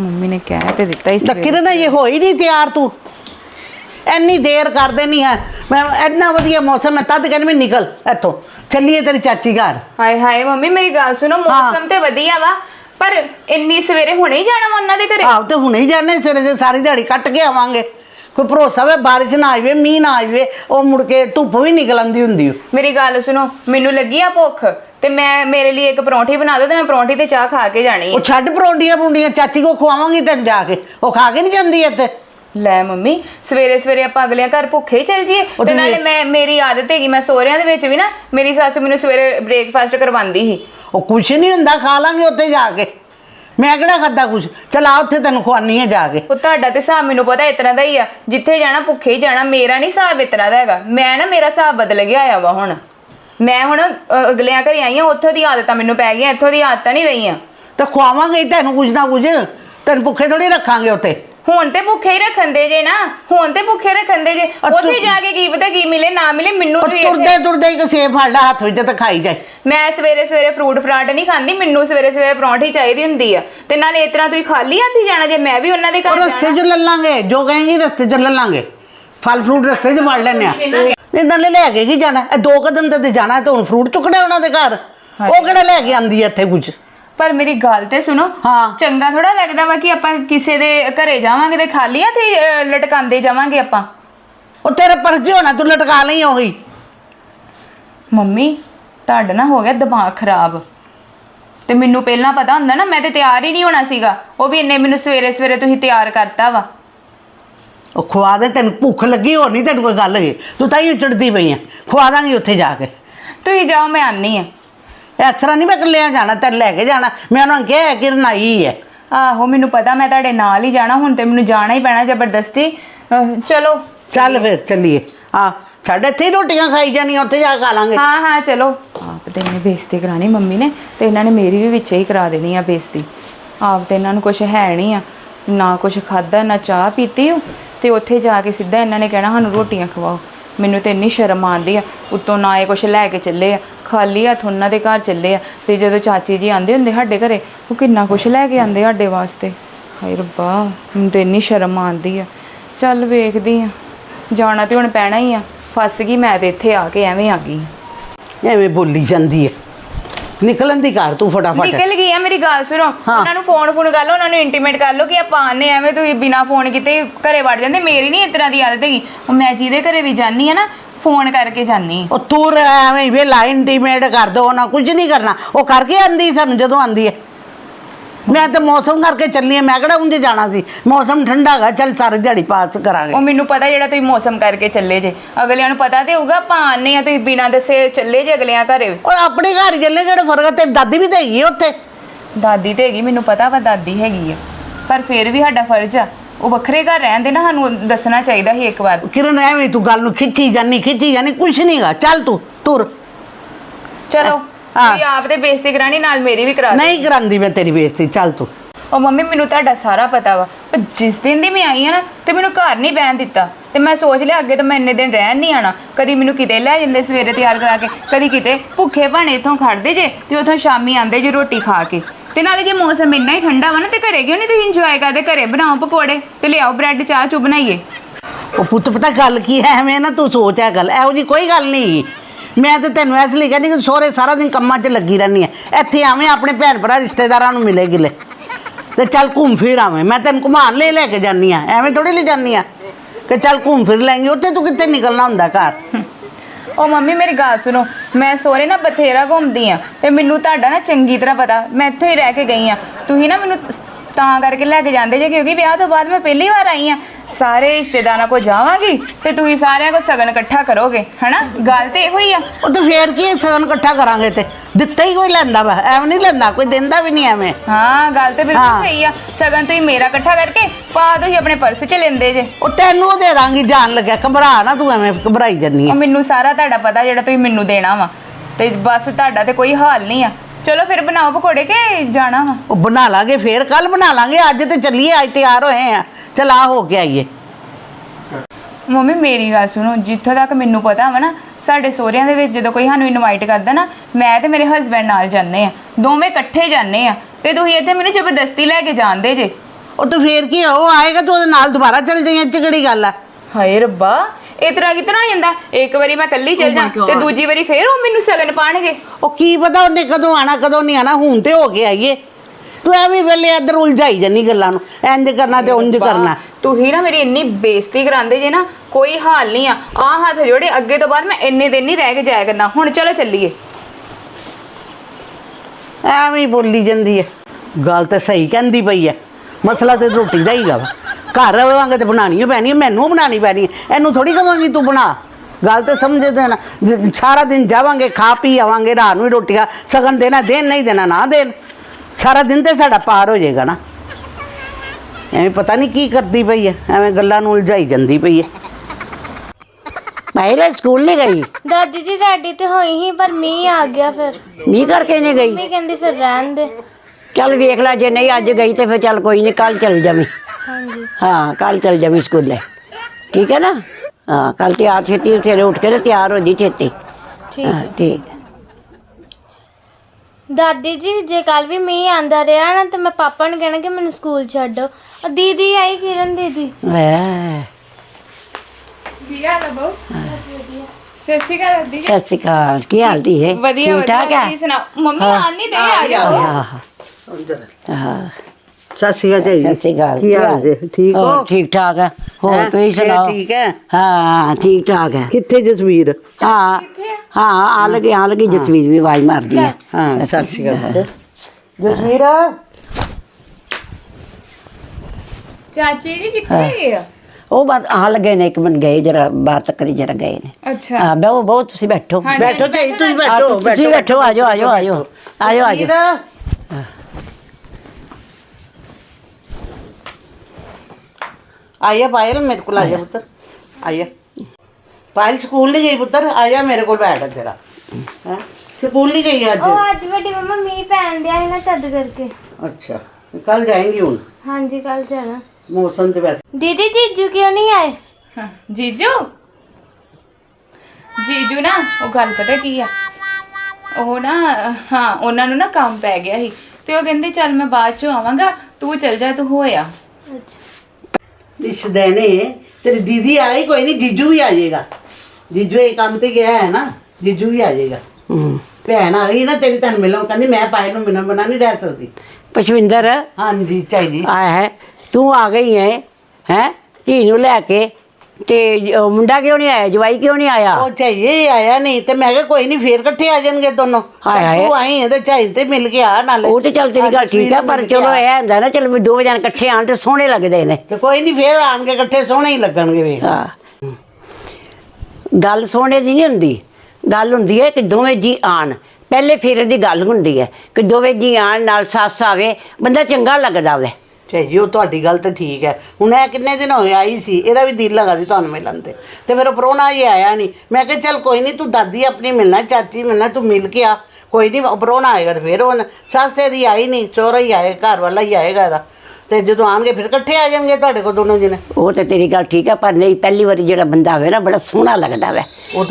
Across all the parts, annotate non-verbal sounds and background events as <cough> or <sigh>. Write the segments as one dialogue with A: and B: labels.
A: Mummy ਨੇ ਕਹਿ ਤੇ ਦਿੱਤਾ ਇਸ
B: ਤਾਂ ਕਿਰਨ ਇਹ ਹੋਈ ਨਹੀਂ ਤਿਆਰ ਤੂੰ। ਇੰਨੀ ਦੇਰ ਕਰਦੇ ਨਹੀਂ ਹੈ ਮੈਂ ਇੰਨਾ ਵਧੀਆ ਮੌਸਮ ਹੈ ਤਦ ਕਹਿੰਦੀ ਮੈਂ ਨਿਕਲ ਇੱਥੋਂ। ਚੱਲੀਏ ਤੇਰੀ ਚਾਚੀ ਘਰ।
A: ਹਾਏ ਹਾਏ ਮੰਮੀ ਮੇਰੀ ਗੱਲ ਸੁਣੋ ਮੌਸਮ ਤੇ ਵਧੀਆ ਵਾ ਪਰ ਇੰਨੀ ਸਵੇਰੇ ਹੁਣੇ ਹੀ ਜਾਣਾ ਵਾ ਉਹਨਾਂ ਦੇ ਘਰੇ?
B: ਆਹ ਤੇ ਹੁਣੇ ਹੀ ਜਾਣੇ ਸਵੇਰੇ ਜੇ ਸਾਰੀ ਦਿਹਾੜੀ ਕੱਟ ਕੇ ਆਵਾਂਗੇ। ਕੋਈ ਭਰੋਸਾ ਵੇ ਬਾਰਿਸ਼ ਨਾ ਆਵੇ ਮੀਂਹ ਨਾ ਆਵੇ ਉਹ ਮੁੜ ਕੇ ਧੁੱਪ ਵੀ ਨਿਕਲ ਆਂਦੀ ਹੁੰਦੀ।
A: ਮੇਰੀ ਗੱਲ ਸੁਣੋ ਮੈਨੂੰ ਲੱਗੀ ਆ ਭੁੱਖ? ਤੇ ਮੈਂ ਮੇਰੇ ਲਈ ਇੱਕ ਪਰੌਂਠੀ ਬਣਾ ਦਿਓ ਤੇ ਮੈਂ ਪਰੌਂਠੀ ਤੇ ਚਾਹ ਖਾ ਕੇ ਜਾਣੀ ਹੈ।
B: ਉਹ ਛੱਡ ਪਰੌਂਡੀਆਂ ਪੁੰਡੀਆਂ ਚਾਚੀ ਕੋ ਖਵਾਵਾਂਗੀ ਤੈਨੂੰ ਜਾ ਕੇ। ਉਹ ਖਾ ਕੇ ਨਹੀਂ ਜਾਂਦੀ ਇੱਥੇ?
A: ਲੈ ਮੰਮੀ ਸਵੇਰੇ ਸਵੇਰੇ ਆਪਾਂ ਅਗਲਿਆਂ ਘਰ ਭੁੱਖੇ ਹੀ ਚੱਲ ਜੀਏ
B: ਉਹ
A: ਤੇ
B: ਤੇ
A: ਨਾਲੇ ਮੈਂ ਮੇਰੀ ਆਦਤ ਹੈਗੀ ਮੈਂ ਸੋਹਰਿਆਂ ਦੇ ਵਿੱਚ ਵੀ ਨਾ ਮੇਰੀ ਸੱਸ ਮੈਨੂੰ ਸਵੇਰੇ ਬ੍ਰੇਕਫਾਸਟ ਕਰਵਾਉਂਦੀ ਸੀ।
B: ਉਹ ਕੁਛ ਨਹੀਂ ਹੁੰਦਾ ਖਾ ਲਾਂਗੇ ਉੱਥੇ ਜਾ ਕੇ। ਮੈਂ ਕਿਹੜਾ ਖਾਦਾ ਕੁਛ? ਚਲ ਆ ਉੱਥੇ ਤੈਨੂੰ ਖਵਾਨੀ ਹੈ ਜਾ ਕੇ।
A: ਉਹ ਤੁਹਾਡਾ ਤੇ ਹਿਸਾਬ ਮੈਨੂੰ ਪਤਾ ਇਤਨਾ ਦਾ ਹੀ ਆ। ਜਿੱਥੇ ਜਾਣਾ ਭੁੱਖੇ ਹੀ ਜਾਣਾ ਮੇਰਾ ਨਹੀਂ ਹਿਸਾਬ ਇਤਨਾ ਦਾ ਹੈਗਾ। ਮੈਂ ਨਾ ਮੇਰਾ ਹਿਸਾਬ ਬਦਲ ਗਿਆ ਆ ਵਾ ਹੁਣ। ਮੈਂ ਹੁਣ ਅ, ਅਗਲਿਆਂ ਘਰੇ ਆਈ ਆ ਉੱਥੋਂ ਦੀ ਆਦਤਾਂ ਮੈਨੂੰ ਪੈ ਗਈਆਂ ਇੱਥੋਂ ਦੀ ਆਦਤਾਂ ਨਹੀਂ ਰਹੀਆਂ।
B: ਤੇ ਖਵਾਵਾਂਗੇ ਹੀ ਤੈਨੂੰ ਕੁਝ ਨਾ ਕੁਝ। ਤੈਨੂੰ ਭੁੱਖੇ ਥੋੜੀ ਰੱਖਾਂਗੇ ਉੱਥੇ।
A: ਹੁਣ ਤੇ ਭੁੱਖੇ ਹੀ ਰੱਖਣ ਦੇ ਜੇ ਨਾ ਹੁਣ ਤੇ ਭੁੱਖੇ ਰੱਖਣ ਦੇ ਜੇ। ਉੱਥੇ ਜਾ ਕੇ ਕੀ ਪਤਾ ਕੀ ਮਿਲੇ ਨਾ ਮਿਲੇ ਮੈਨੂੰ
B: ਉਹ
A: ਵੀ ਇੱਥੇ-
B: ਤੁਰਦੇ ਤੁਰਦੇ ਇੱਕ ਸੇਬ ਫੜ ਲੈ ਹੱਥ ਵਿੱਚ ਤੇ ਖਾਈ ਜਾਏ।
A: ਮੈਂ ਸਵੇਰੇ ਸਵੇਰੇ ਫਰੂਟ ਫਰਾਟ ਨਹੀਂ ਖਾਂਦੀ ਮੈਨੂੰ ਸਵੇਰੇ ਸਵੇਰੇ ਪਰੌਂਠੀ ਚਾਹੀਦੀ ਹੁੰਦੀ ਆ। ਤੇ ਨਾਲ ਇਸ ਤਰ੍ਹਾਂ ਤੁਸੀਂ ਖਾਲੀ ਹੱਥੀ ਜਾਣਾ ਜੇ ਮੈਂ ਵੀ ਉਹਨਾਂ ਦੇ
B: ਉਹ
A: ਘਰ
B: ਰਸਤੇ
A: ਜਾਣਾ।
B: 'ਚ ਲੈ ਲਾਂਗੇ ਜੋ ਕਹੇਂਗੀ ਰਸਤੇ 'ਚ ਲੈ ਲਾਂਗੇ ਫਲ ਫਰੂਟ ਰਸਤੇ 'ਚ ਫੜ ਲੈਣੇ ਆ। ਨਹੀਂ ਨਾਲੇ ਲੈ ਕੇ ਕੀ ਜਾਣਾ? ਇਹ ਦੋ ਕਦਮ ਤੇ ਤੇ ਜਾਣਾ ਤੇ ਹੁਣ ਫਰੂਟ ਚੁੱਕਣਾ ਉਹਨਾਂ ਦੇ ਘਰ। ਉਹ ਕਿਹੜਾ ਲੈ ਕੇ ਆਂਦੀ ਹੈ ਇੱਥੇ ਕੁਝ
A: ਪਰ ਮੇਰੀ ਗੱਲ ਤੇ ਸੁਣੋ
B: ਹਾਂ।
A: ਚੰਗਾ ਥੋੜਾ ਲੱਗਦਾ ਵਾ ਕਿ ਆਪਾਂ ਕਿਸੇ ਦੇ ਘਰੇ ਜਾਵਾਂਗੇ ਤੇ ਖਾਲੀ ਹੱਥੀ ਅਹ, ਲਟਕਾਉਂਦੇ ਜਾਵਾਂਗੇ ਆਪਾਂ।
B: ਉਹ ਤੇਰੇ ਪਰਚੇ ਹੋਣਾ ਤੂੰ ਲਟਕਾ ਲਈ ਉਹੀ।
A: ਮੰਮੀ ਤੁਹਾਡਾ ਨਾ ਹੋ ਗਿਆ ਦਿਮਾਗ ਖਰਾਬ। ਤੇ ਮੈਨੂੰ ਪਹਿਲਾਂ ਪਤਾ ਹੁੰਦਾ ਨਾ ਮੈਂ ਤੇ ਤਿਆਰ ਹੀ ਨਹੀਂ ਹੋਣਾ ਸੀਗਾ। ਉਹ ਵੀ ਇੰਨੇ ਮੈਨੂੰ ਸਵੇਰੇ ਸਵੇਰੇ ਤੁਸੀਂ ਤਿਆਰ ਕਰਤਾ ਵਾ।
B: ਉਹ ਖਵਾ ਦੇ ਤੈਨੂੰ ਭੁੱਖ ਲੱਗੀ ਹੋਰ ਨਹੀਂ ਤੈਨੂੰ ਕੋਈ ਗੱਲ ਹੈਗੀ। ਤੂੰ ਤਾਂ ਹੀ ਚੜਦੀ ਪਈ ਆ। ਖਵਾ ਦਾਂਗੀ ਉੱਥੇ ਜਾ ਕੇ।
A: ਤੁਸੀਂ ਜਾਓ ਮੈਂ ਆਨੀ ਆ।
B: ਇਸ ਤਰ੍ਹਾਂ ਨਹੀਂ ਮੈਂ ਇਕੱਲਿਆਂ ਜਾਣਾ ਤੈਨੂੰ ਲੈ ਕੇ ਜਾਣਾ। ਮੈਂ ਉਹਨਾਂ ਨੂੰ ਕਿਹਾ ਕਿ ਆਈ ਹੈ।
A: ਆਹੋ ਮੈਨੂੰ ਪਤਾ ਮੈਂ ਤੁਹਾਡੇ ਨਾਲ ਹੀ ਜਾਣਾ। ਹੁਣ ਤੇ ਮੈਨੂੰ ਜਾਣਾ ਹੀ ਪੈਣਾ ਜ਼ਬਰਦਸਤੀ। ਅਹ, ਚਲੋ।
B: ਚੱਲ ਫਿਰ ਚੱਲੀਏ। ਹਾਂ ਸਾਡੇ ਇੱਥੇ ਹੀ ਰੋਟੀਆਂ ਖਾਈ ਜਾਣੀਆਂ ਉੱਥੇ ਜਾ ਕੇ ਖਾ ਲਾਂਗੇ।
A: ਹਾਂ ਹਾਂ ਚਲੋ। ਆਪ ਤੇ ਇਹਨੇ ਬੇਇੱਜ਼ਤੀ ਕਰਾਣੀ ਮੰਮੀ ਨੇ ਤੇ ਇਹਨਾਂ ਨੇ ਮੇਰੀ ਵੀ ਵਿੱਚੇ ਹੀ ਕਰਾ ਦੇਣੀ ਆ ਬੇਇੱਜ਼ਤੀ। ਆਪ ਤੇ ਇਹਨਾਂ ਨੂੰ ਕੁਝ ਹੈ ਨਹੀਂ ਆ। ਨਾ ਕੁਝ ਖਾਦਾ ਨਾ ਚਾਹ ਪੀਤੀ ਓ, ਤੇ ਉੱਥੇ ਜਾ ਕੇ ਸਿੱਧਾ ਇਹਨਾਂ ਨੇ ਕਹਿਣਾ, ਸਾਨੂੰ ਰੋਟੀਆਂ ਖਵਾਓ। ਮੈਨੂੰ ਤੇ ਇੰਨੀ ਸ਼ਰਮ ਆਉਂਦੀ ਆ। ਉੱਤੋਂ ਨਾ ਇਹ ਕੁਛ ਲੈ ਕੇ ਚੱਲੇ ਆ। ਖਾਲੀ ਹੱਥ ਉਹਨਾਂ ਦੇ ਘਰ ਚੱਲੇ ਆ। ਤੇ ਜਦੋਂ ਚਾਚੀ ਜੀ ਆਂਦੇ ਹੁੰਦੇ ਸਾਡੇ ਘਰੇ, ਉਹ ਕਿੰਨਾ ਕੁਛ ਲੈ ਕੇ ਆਂਦੇ ਸਾਡੇ ਵਾਸਤੇ। ਹਾਏ ਰੱਬਾ, ਮੈਨੂੰ ਤੇ ਇੰਨੀ ਸ਼ਰਮ ਆਉਂਦੀ ਆ। ਚੱਲ ਵੇਖਦੀ ਆ। ਜਾਣਾ ਤੇ ਹੁਣ ਪੈਣਾ ਹੀ ਆ। ਫਸ ਗਈ, ਮੈਂ ਤੇ ਇੱਥੇ ਆ ਕੇ ਐਵੇਂ ਆ ਗਈ।
B: ਐਵੇਂ ਬੋਲੀ ਜਾਂਦੀ ਹੈ ਨਿਕਲਣ ਦੀ ਘਰ ਤੂੰ ਫਟਾਫਟ।
A: ਨਿਕਲ ਗਈ ਆ ਮੇਰੀ ਗੱਲ ਸੁਣੋ।
B: ਹਾਂ।
A: ਉਹਨਾਂ ਨੂੰ ਫੋਨ ਫੋਨ ਕਰ ਲਓ ਉਹਨਾਂ ਨੂੰ ਇੰਟੀਮੇਟ ਕਰ ਲਓ ਕਿ ਆਪਾਂ ਆਨੇ ਐਵੇਂ ਤੁਸੀਂ ਬਿਨਾ ਫੋਨ ਕੀਤੇ ਘਰੇ ਵੜ ਜਾਂਦੇ ਮੇਰੀ ਨਹੀਂ ਇਸ ਤਰ੍ਹਾਂ ਦੀ ਆਦਤ ਹੈਗੀ। ਉਹ ਮੈਂ ਜਿਹਦੇ ਘਰੇ ਵੀ ਜਾਨੀ ਆ ਨਾ ਫੋਨ ਕਰਕੇ ਜਾਨੀ
B: ਉਹ ਤੂੰ ਐਵੇਂ ਵੇ ਲਾਈਨ ਟੀਮੇਟ ਕਰ ਦੋ ਨਾ ਕੁਝ ਨਹੀਂ ਕਰਨਾ। ਉਹ ਕਰਕੇ ਆਂਦੀ ਸਾਨੂੰ ਜਦੋਂ ਆਂਦੀ ਹੈ ਮੈਂ ਤਾਂ ਮੌਸਮ ਕਰਕੇ ਚੱਲੀ ਆ ਮੈਂ ਕਿਹੜਾ ਉਂਝ ਜਾਣਾ ਸੀ? ਮੌਸਮ ਠੰਡਾ ਹੈਗਾ ਚੱਲ ਸਾਰੀ ਦਿਹਾੜੀ ਪਾਸ ਕਰਾਂਗੇ।
A: ਉਹ ਮੈਨੂੰ ਪਤਾ ਜਿਹੜਾ ਤੁਸੀਂ ਮੌਸਮ ਕਰਕੇ ਚੱਲੇ ਜੇ। ਅਗਲਿਆਂ ਨੂੰ ਪਤਾ ਤੇ ਹੋਊਗਾ ਆਪਾਂ ਆਨੇ ਆ ਤੁਸੀਂ ਬਿਨਾ ਦੱਸੇ ਚੱਲੇ ਜੇ ਅਗਲਿਆਂ ਘਰੇ।
B: ਉਹ ਆਪਣੇ ਘਰ ਹੀ ਚੱਲੇ ਕਿਹੜਾ ਫ਼ਰਕ ਤੇ ਦਾਦੀ ਵੀ ਤਾਂ ਹੈਗੀ ਉੱਥੇ।
A: ਦਾਦੀ ਤੇ ਹੈਗੀ ਮੈਨੂੰ ਪਤਾ ਵਾ ਦਾਦੀ ਹੈਗੀ ਆ। ਪਰ ਫਿਰ ਵੀ ਸਾਡਾ ਫਰਜ਼ ਆ। ਉਹ ਵੱਖਰੇ ਘਰ ਰਹਿੰਦੇ ਨਾ ਸਾਨੂੰ ਦੱਸਣਾ ਚਾਹੀਦਾ ਸੀ ਇੱਕ ਵਾਰ।
B: ਕਿਰਨ ਐਵੇਂ ਤੂੰ ਗੱਲ ਨੂੰ ਖਿੱਚੀ ਜਾਨੀ ਖਿੱਚੀ ਜਾਨੀ ਕੁਝ ਨਹੀਂਗਾ ਚੱਲ ਤੂੰ ਤੁਰ।
A: ਚਲੋ। ਤੁਸੀਂ ਆਪ ਤੇ ਬੇਇੱਜ਼ਤੀ ਕਰਾਣੀ ਨਾਲ ਮੇਰੀ ਵੀ ਕਰਾ ਦਿਓ।
B: ਨਹੀਂ ਕਰਾਂਦੀ ਮੈਂ ਤੇਰੀ ਬੇਇੱਜ਼ਤੀ ਚੱਲ ਤੂੰ।
A: ਉਹ ਮੰਮੀ ਮੈਨੂੰ ਤੁਹਾਡਾ ਸਾਰਾ ਪਤਾ ਵਾ। ਪਰ ਜਿਸ ਦਿਨ ਦੀ ਮੈਂ ਆਈ ਆ ਨਾ ਤੇ ਮੈਨੂੰ ਘਰ ਨਹੀਂ ਬੈਣ ਦਿੱਤਾ। ਤੇ ਮੈਂ ਸੋਚ ਲਿਆ ਅੱਗੇ ਤੋਂ ਮੈਂ ਇੰਨੇ ਦਿਨ ਰਹਿਣ ਨਹੀਂ ਆਣਾ ਕਦੀ ਮੈਨੂੰ ਕਿਤੇ ਲੈ ਜਾਂਦੇ ਸਵੇਰੇ ਤਿਆਰ ਕਰਾ ਕੇ ਕਦੀ ਕਿਤੇ ਭੁੱਖੇ ਭਾਣੇ ਇਥੋਂ ਖੜਦੇ ਜੇ ਤੇ ਉਥੋਂ ਸ਼ਾਮੀ ਆਂਦੇ ਜੇ ਰੋਟੀ ਖਾ ਕੇ। ਤੇ ਨਾਲੇ ਜੇ ਮੌਸਮ ਇੰਨਾ ਹੀ ਠੰਡਾ ਵਾ ਨਾ ਤੇ ਘਰੇ ਕਿਉਂ ਨਹੀਂ ਤੁਸੀਂ ਇੰਜੋਏ ਕਰਦੇ? ਘਰੇ ਬਣਾਓ ਪਕੌੜੇ ਤੇ ਲਿਆਓ ਬ੍ਰੈਡ ਚਾਹ ਚੂ ਬਣਾਈਏ।
B: ਉਹ ਪੁੱਤ ਪਤਾ ਗੱਲ ਕੀ ਹੈ? ਐਵੇਂ ਨਾ ਤੂੰ ਸੋਚ ਇਹ ਗੱਲ ਇਹੋ ਜੀ ਕੋਈ ਗੱਲ ਨਹੀਂ। ਮੈਂ ਤਾਂ ਤੈਨੂੰ ਇਸ ਲਈ ਕਹਿੰਦੀ ਕਿ ਸਹੁਰੇ ਸਾਰਾ ਦਿਨ ਕੰਮਾਂ 'ਚ ਲੱਗੀ ਰਹਿੰਦੀ ਹੈ ਇੱਥੇ ਆਵੇਂ ਆਪਣੇ ਭੈਣ ਭਰਾ ਰਿਸ਼ਤੇਦਾਰਾਂ ਨੂੰ ਮਿਲੇ ਗਿਲੇ ਤੇ ਚੱਲ ਘੁੰਮ ਫਿਰ ਆਵੇਂ। ਮੈਂ ਤੈਨੂੰ ਘੁਮਾਣ ਲੈ ਲੈ ਕੇ ਜਾਨੀ ਆ। ਐਵੇਂ ਥੋੜੀ ਲੈ ਜਾਨੀ ਆ ਕਿ ਚੱਲ ਘੁੰਮ ਫਿਰ ਲੈਂਗੇ। ਉੱਥੇ ਤੂੰ ਕਿੱਥੇ ਨਿਕਲਣਾ ਹੁੰਦਾ ਘਰ?
A: ਉਹ ਮੰਮੀ, ਮੇਰੀ ਗੱਲ ਸੁਣੋ। ਮੈਂ ਸੋਰੇ ਨਾ ਬਥੇਰਾ ਘੁੰਮਦੀ ਆ ਤੇ ਮੈਨੂੰ ਤੁਹਾਡਾ ਨਾ ਚੰਗੀ ਤਰ੍ਹਾਂ ਪਤਾ। ਮੈਂ ਇੱਥੋਂ ਹੀ ਰਹਿ ਕੇ ਗਈ ਆ। ਤੁਸੀਂ ਨਾ ਮੈਨੂੰ ਤਾਂ ਕਰਕੇ ਲੈ ਕੇ ਜਾਂਦੇ ਜੇ ਕਿਉਂਕਿ ਵਿਆਹ ਤੋਂ ਬਾਅਦ ਮੈਂ ਪਹਿਲੀ ਵਾਰ ਆਈ ਆ ਸਾਰੇ ਰਿਸ਼ਤੇਦਾਰਾਂ ਕੋ ਜਾਵਾਂਗੀ ਤੇ ਤੁਸੀਂ ਸਾਰਿਆਂ ਕੋ ਸਗਨ ਇਕੱਠਾ ਕਰੋਗੇ ਹਨਾ? ਗੱਲ ਤੇ ਇਹੋ ਹੀ ਆ।
B: ਉਹ ਤਾਂ ਫੇਰ ਕੀ ਸਗਨ ਇਕੱਠਾ ਕਰਾਂਗੇ ਤੇ? ਦਿੱਤਾ ਹੀ ਕੋਈ ਲੈਂਦਾ ਵਾ ਐਵੇਂ ਨਹੀਂ ਲੈਂਦਾ ਕੋਈ ਦਿੰਦਾ ਵੀ ਨਹੀਂ ਐਵੇਂ।
A: ਹਾਂ ਗੱਲ ਤੇ
B: ਹਾਂ।
A: ਬਿਲਕੁਲ ਸਹੀ ਆ। ਸਗਨ ਤੁਸੀਂ ਮੇਰਾ ਇਕੱਠਾ ਕਰਕੇ ਪਾ ਤੁਸੀਂ ਆਪਣੇ ਪਰਸ 'ਚ ਲੈਂਦੇ ਜੇ।
B: ਉਹ ਤੈਨੂੰ ਉਹ ਦੇ ਦਾਂਗੀ ਜਾਣ ਲੱਗਿਆ ਘਬਰਾ ਨਾ ਤੂੰ ਐਵੇਂ ਘਬਰਾਈ ਜੰਨੀ
A: ਉਹ ਮੈਨੂੰ ਸਾਰਾ ਤੁਹਾਡਾ ਪਤਾ ਜਿਹੜਾ ਤੁਸੀਂ ਮੈਨੂੰ ਦੇਣਾ ਵਾ। ਤੇ ਬਸ ਤੁਹਾਡਾ ਤੇ ਕੋਈ ਹਾਲ ਨਹੀਂ ਆ। ਚਲੋ ਫਿਰ ਬਣਾਓ ਪਕੌੜੇ ਕਿ ਜਾਣਾ ਵਾ?
B: ਉਹ ਬਣਾ ਲਾਂਗੇ ਫੇਰ ਕੱਲ ਬਣਾ ਲਾਂਗੇ ਅੱਜ ਤੇ ਚੱਲੀਏ ਅੱਜ ਤਿਆਰ ਹੋਏ ਆ। ਚਲ ਆ ਹੋ ਕੇ ਆਈਏ।
A: ਮੰਮੀ ਮੇਰੀ ਗੱਲ ਸੁਣੋ ਜਿੱਥੋਂ ਤੱਕ ਮੈਨੂੰ ਪਤਾ ਵਾ ਨਾ ਸਾਡੇ ਸਹੁਰਿਆਂ ਦੇ ਵਿੱਚ ਜਦੋਂ ਕੋਈ ਸਾਨੂੰ ਇਨਵਾਈਟ ਕਰਦਾ ਨਾ ਮੈਂ ਤੇ ਮੇਰੇ ਹਸਬੰਡ ਨਾਲ ਜਾਂਦੇ ਆ। ਦੋਵੇਂ ਇਕੱਠੇ ਜਾਂਦੇ ਆ। ਤੇ ਤੁਸੀਂ ਇੱਥੇ ਮੈਨੂੰ ਜ਼ਬਰਦਸਤੀ ਲੈ ਕੇ ਜਾਂਦੇ ਜੇ।
B: ਉਹ ਤਾਂ ਫੇਰ ਕੀ ਆ, ਉਹ ਆਏਗਾ ਤੂੰ ਉਹਦੇ ਨਾਲ ਦੁਬਾਰਾ ਚੱਲ ਜਾਈਂ 'ਚ ਕਿਹੜੀ ਗੱਲ ਆ?
A: ਹਾਏ ਰੱਬਾ ਇਸ ਤਰ੍ਹਾਂ ਕਿਤਨਾ ਹੋ ਜਾਂਦਾ। ਇੱਕ ਵਾਰੀ ਮੈਂ ਇਕੱਲੀ ਚੱਲ ਜਾ ਤੇ ਦੂਜੀ ਵਾਰੀ ਫੇਰ ਉਹ ਮੈਨੂੰ ਸਗਨ ਪਾਣਗੇ।
B: ਉਹ ਕੀ ਪਤਾ ਉਹਨੇ ਕਦੋਂ ਆਣਾ ਕਦੋਂ ਨਹੀਂ ਆਣਾ ਹੁਣ ਤੇ ਹੋ ਕੇ ਆਈਏ। ਤੂੰ ਐਵੇਂ ਵੇਲੇ ਇੱਧਰ ਉਲਝਾਈ ਜੰਨੀ ਗੱਲਾਂ ਨੂੰ। ਇੰਜ ਕਰਨਾ ਤੇ ਉਂਝ ਕਰਨਾ।
A: ਤੂੰ ਹੀ ਨਾ ਮੇਰੀ ਇੰਨੀ ਬੇਇੱਜ਼ਤੀ ਕਰਾਉਂਦੇ ਜੇ ਨਾ ਕੋਈ ਹਾਲ ਨਹੀਂ ਆ। ਆ ਹੱਥ ਜੋੜੇ ਅੱਗੇ ਤੋਂ ਬਾਅਦ ਮੈਂ ਇੰਨੇ ਦਿਨ ਨਹੀਂ ਰਹਿ ਕੇ ਜਾਇਆ ਕਰਨਾ। ਹੁਣ ਚਲੋ ਚੱਲੀਏ।
B: ਐਵੇਂ ਹੀ ਬੋਲੀ ਜਾਂਦੀ ਹੈ ਗੱਲ ਤੇ ਸਹੀ ਕਹਿੰਦੀ ਪਈ ਹੈ ਮਸਲਾ ਤੇ ਰੋਟੀ ਦਾ ਹੀਗਾ ਵਾ। ਘਰ ਰਵਾਂਗੇ ਤੇ ਬਣਾਣੀ ਪੈਣੀ ਹੈ ਮੈਨੂੰ ਬਣਾਣੀ ਪੈਣੀ ਹੈ ਇਹਨੂੰ ਥੋੜੀ ਕਵਾਂਗੀ ਤੂੰ ਬਣਾ। ਗੱਲ ਤੇ ਸਮਝਦੇ ਨਾ ਸਾਰਾ ਦਿਨ ਜਾਵਾਂਗੇ ਖਾ ਪੀ ਆਵਾਂਗੇ ਰਾਤ ਨੂੰ ਰੋਟੀਆਂ ਸਗਨ ਦੇਣਾ ਦੇਣ ਨਹੀਂ ਦੇਣਾ ਨਾ ਦੇਣ। ਸਾਰਾ ਦਿਨ ਤੇ ਸਾਡਾ ਪਾਰ ਹੋ ਜਾਏਗਾ ਨਾ। ਐਵੇਂ ਪਤਾ ਨਹੀਂ ਕੀ ਕਰਦੀ ਪਈ ਹੈ ਐਵੇਂ ਗੱਲਾਂ ਨੂੰ ਉਲਝਾਈ ਜਾਂਦੀ ਪਈ ਹੈ
C: ਪਹਿਲੇ ਸਕੂਲ ਨਹੀਂ ਗਈ?
D: ਦਾਦੀ ਜੀ ਰੈਡੀ ਤੇ ਹੋਈ ਹੀ ਪਰ ਮੀਂਹ ਆ ਗਿਆ ਫਿਰ।
C: ਮੀਂਹ ਕਰਕੇ ਨਹੀਂ ਗਈ?
D: ਮੰਮੀ ਕਹਿੰਦੀ ਫਿਰ ਰਹਿਣ ਦੇ।
C: ਚੱਲ ਵੇਖ ਲੈ ਜੇ ਨਹੀਂ ਅੱਜ ਗਈ ਤੇ ਫਿਰ ਚੱਲ ਕੋਈ ਨਹੀਂ ਕੱਲ ਚੱਲ ਜਾਵੀਂ।
D: ਹਾਂਜੀ।
C: ਹਾਂ ਕੱਲ ਚੱਲ ਜਾਵੀਂ ਸਕੂਲੇ। ਠੀਕ ਹੈ ਨਾ? ਹਾਂ ਕੱਲ ਤਿਆਰ ਛੇਤੀ ਸਵੇਰੇ ਉੱਠ ਕੇ ਤੇ ਤਿਆਰ ਹੋ ਜੀ ਛੇਤੀ।
D: ਠੀਕ
C: ਹਾਂ ਠੀਕ
D: ਦਾਦੀ ਜੀ ਜੇ ਕੱਲ ਵੀ ਮੀਂਹ ਆਂਦਾ ਰਿਹਾ ਨਾ ਤੇ ਮੈਂ ਪਾਪਾ ਨੂੰ ਕਹਿਣਾ ਕਿ ਮੈਨੂੰ ਸਕੂਲ ਛੱਡੋ। ਉਹ ਦੀਦੀ ਆਈ ਕਿਰਨ ਦੀਦੀ?
C: ਲੈ।
A: ਵੀਰਾ ਲਬੋ ਸਤਿ ਸ਼੍ਰੀ ਅਕਾਲ ਦੀ
C: ਸਤਿ ਸ਼੍ਰੀ ਅਕਾਲ। ਕੀ ਹਾਲ ਦੀ ਹੈ?
A: ਵਧੀਆ
C: ਠੀਕ ਠਾਕ
A: ਵਧੀਆ
C: ਹੈ?
A: ਤੁਸੀਂ ਸੁਣਾਓ? ਮੰਮੀ ਆਣ ਨਹੀਂ ਦੇ ਆ ਜਾਓ।
C: ਹਾਂ ਹਾਂ।
B: ਸਤਿ ਸ਼੍ਰੀ ਅਕਾਲ ਜੀ।
C: ਸਤਿ ਸ਼੍ਰੀ ਅਕਾਲ।
B: ਕੀ ਹਾਲ ਜੀ? ਠੀਕ ਹੋ?
C: ਹੋਰ ਠੀਕ ਠਾਕ ਹੈ ਹੋਰ
B: ਹੈਂ?
C: ਤੁਸੀਂ
B: ਸਿਹਤ
C: ਸੁਣਾਓ?
B: ਠੀਕ ਹੈ?
C: ਹਾਂ ਠੀਕ ਠਾਕ ਹੈ
B: ਕਿੱਥੇ ਜਸਵੀਰ?
C: ਹਾਂ ਹਾਂ ਆ ਲਗੇ ਆ ਲਗੀ ਜਸਵੀਰ ਵੀ ਆਵਾਜ਼ ਮਾਰਦੀ ਹੈ
B: ਹਾਂ ਸਤਿ ਸ਼੍ਰੀ ਅਕਾਲ। ਜਸਵੀਰ?
A: ਚਾਚੀ ਜੀ ਕਿੱਥੇ ਗਏ ਆ?
C: ਉਹ ਬਸ ਆ ਲਗੇ ਨੇ ਇੱਕ ਮਿੰਟ ਗਏ ਜਰਾ ਬਾਹਰ ਤੱਕ ਦੀ ਜਰਾ ਗਏ ਨੇ।
A: ਅੱਛਾ।
C: ਹਾਂ ਬਹੁਤ ਤੁਸੀਂ ਬੈਠੋ।
A: ਹਾਂਜੀ,
B: ਬੈਠੋ ਤੇ ਤੁਸੀਂ
C: ਆ,
B: ਬੈਠੋ
C: ਤੁਸੀਂ ਬੈਠੋ ਆਜੋ ਆਜੋ ਆਜੋ। ਆਜੋ ਆਜੋ।
B: ਜਸਵੀਰ ਆਇਆ ਪਾਇਲ ਮੇਰੇ ਕੋਲ ਆਇਆ ਪੁੱਤਰ। ਆਇਆ। ਪਾਇਲ ਸਕੂਲ ਨਹੀਂ ਗਈ ਪੁੱਤਰ ਆਇਆ ਮੇਰੇ ਕੋਲ ਬੈਠ ਜਰਾ। ਹੈ? ਸਕੂਲ ਨਹੀਂ ਗਈ ਅੱਜ?
D: ਉਹ ਅੱਜ ਵੱਡੀ ਮੰਮਾ ਮੀਂਹ ਪੈਣ ਦਿਆ ਹੈ ਨਾ ਤਦ ਕਰਕੇ।
B: ਅੱਛਾ ਕੱਲ ਜਾਏਂਗੀ ਹੁਣ?
D: ਹਾਂਜੀ ਕੱਲ ਜਾਣਾ।
B: ਮੌਸਮ ਤੇ ਵੈਸੇ।
D: ਦੀਦੀ ਜੀਜੂ ਕਿਉਂ ਨਹੀਂ ਆਏ?
A: ਹਾਂ, ਜੀਜੂ? ਜੀਜੂ ਨਾ ਉਹ ਗੱਲ ਪਤਾ ਕੀ ਆ? ਉਹ ਨਾ ਹਾਂ ਉਹਨਾਂ ਨੂੰ ਨਾ ਕੰਮ ਪੈ ਗਿਆ ਸੀ। ਤੇ ਉਹ ਕਹਿੰਦੇ ਚੱਲ ਮੈਂ ਬਾਅਦ ਚੋਂ ਆਵਾਂਗਾ ਤੂੰ ਚੱਲ ਜਾ ਤੂੰ ਹੋਇਆ
D: ਅੱਛਾ।
B: ਰਿਸ਼ਤੇ ਨੇ। ਤੇਰੀ ਦੀਦੀ ਆਈ ਕੋਈ ਨਹੀਂ ਜੀਜੂ ਵੀ ਆ ਜਾਏਗਾ। ਜੀਜੂ ਇਹ ਕੰਮ ਤੇ ਗਿਆ ਹੈ ਨਾ ਜੀਜੂ ਵੀ ਆ ਜਾਏਗਾ।
C: ਹੂੰ।
B: ਭੈਣ ਆ ਗਈ ਨਾ ਤੇਰੀ ਤੈਨੂੰ ਮਿਲਣ ਕਹਿੰਦੀ ਮੈਂ ਪਾਇਲ ਨੂੰ ਮਿਲਣ ਬਣਾ ਨਹੀਂ ਰਹਿ ਸਕਦੀ।
C: ਪਸ਼ਵਿੰਦਰ
B: ਹਾਂਜੀ ਚਾਹੀਦੀ
C: ਆਇਆ ਹੈ ਤੂੰ ਆ ਗਈ ਹੈ ਹੈ ਧੀ ਨੂੰ ਲੈ ਕੇ ਤੇ ਮੁੰਡਾ ਕਿਉਂ ਨਹੀਂ ਆਇਆ? ਜਵਾਈ ਕਿਉਂ ਨਹੀਂ ਆਇਆ?
B: ਉਹ ਚਾਹੀਏ ਆਇਆ ਨਹੀਂ ਤੇ ਮੈਂ ਕਿਹਾ ਕੋਈ ਨਹੀਂ ਫੇਰ ਇਕੱਠੇ ਆ ਜਾਣਗੇ ਦੋਨੋਂ।
C: ਹਾਏ ਹਾਏ।
B: ਤੂੰ ਆਈ ਹੈ ਤੇ ਚਾਹੀ ਤੇ ਮਿਲ ਕੇ ਆ ਨਾਲੇ।
C: ਉਹ ਤੇ ਚੱਲ ਤੇਰੀ ਗੱਲ ਠੀਕ ਹੈ ਪਰ ਚਲੋ ਇਹ ਹੁੰਦਾ ਨਾ ਚਲ ਵੀ ਦੋ ਜਣ ਇਕੱਠੇ ਆਣ ਤੇ ਸੋਹਣੇ ਲੱਗਦੇ ਨੇ।
B: ਤੇ ਕੋਈ ਨਹੀਂ ਫੇਰ ਆਣਗੇ ਇਕੱਠੇ ਸੋਹਣੇ ਹੀ ਲੱਗਣਗੇ ਵੇਖ
C: ਹਾਂ। ਗੱਲ ਸੋਹਣੇ ਦੀ ਨਹੀਂ ਹੁੰਦੀ। ਗੱਲ ਹੁੰਦੀ ਹੈ ਕਿ ਦੋਵੇਂ ਜੀ ਆਣ ਪਹਿਲੇ ਫੇਰੇ ਦੀ ਗੱਲ ਹੁੰਦੀ ਹੈ ਕਿ ਦੋਵੇਂ ਜੀ ਆਣ ਨਾਲ ਸੱਸ ਆਵੇ ਬੰਦਾ ਚੰਗਾ ਲੱਗਦਾ ਵੇ
B: ਚਾਹੀਏ ਉਹ ਤੁਹਾਡੀ ਗੱਲ ਤਾਂ ਠੀਕ ਹੈ। ਹੁਣ ਇਹ ਕਿੰਨੇ ਦਿਨ ਹੋਏ ਆਈ ਸੀ ਇਹਦਾ ਵੀ ਦਿਲ ਲਗਾ ਸੀ ਤੁਹਾਨੂੰ ਮਿਲਣ ਤੇ। ਤੇ ਫਿਰ ਉਹ ਪ੍ਰਾਹੁਣਾ ਹੀ ਆਇਆ ਨਹੀਂ। ਮੈਂ ਕਿਹਾ ਚੱਲ ਕੋਈ ਨਹੀਂ ਤੂੰ ਦਾਦੀ ਆਪਣੀ ਮਿਲਣਾ ਚਾਚੀ ਮਿਲਣਾ ਤੂੰ ਮਿਲ ਕੇ ਆ। ਕੋਈ ਨਹੀਂ ਪ੍ਰਾਹੁਣਾ ਆਏਗਾ ਤੇ ਫਿਰ ਉਹ ਸੱਸ ਤੇਰੀ ਆਈ ਨਹੀਂ ਸਹੁਰਾ ਹੀ ਆਏ ਘਰ ਵਾਲਾ ਹੀ ਆਏਗਾ ਇਹਦਾ। ਤੇ ਜਦੋਂ ਆਣਗੇ ਫਿਰ ਇਕੱਠੇ ਆ ਜਾਣਗੇ ਤੁਹਾਡੇ ਕੋਲ ਦੋਨੋਂ ਜਣੇ?
C: ਉਹ ਤੇ ਤੇਰੀ ਗੱਲ ਠੀਕ ਹੈ ਪਰ ਨਹੀਂ ਪਹਿਲੀ ਵਾਰੀ ਜਿਹੜਾ ਬੰਦਾ ਹੋਵੇ ਨਾ ਬੜਾ ਸੋਹਣਾ ਲੱਗਦਾ ਵੇ।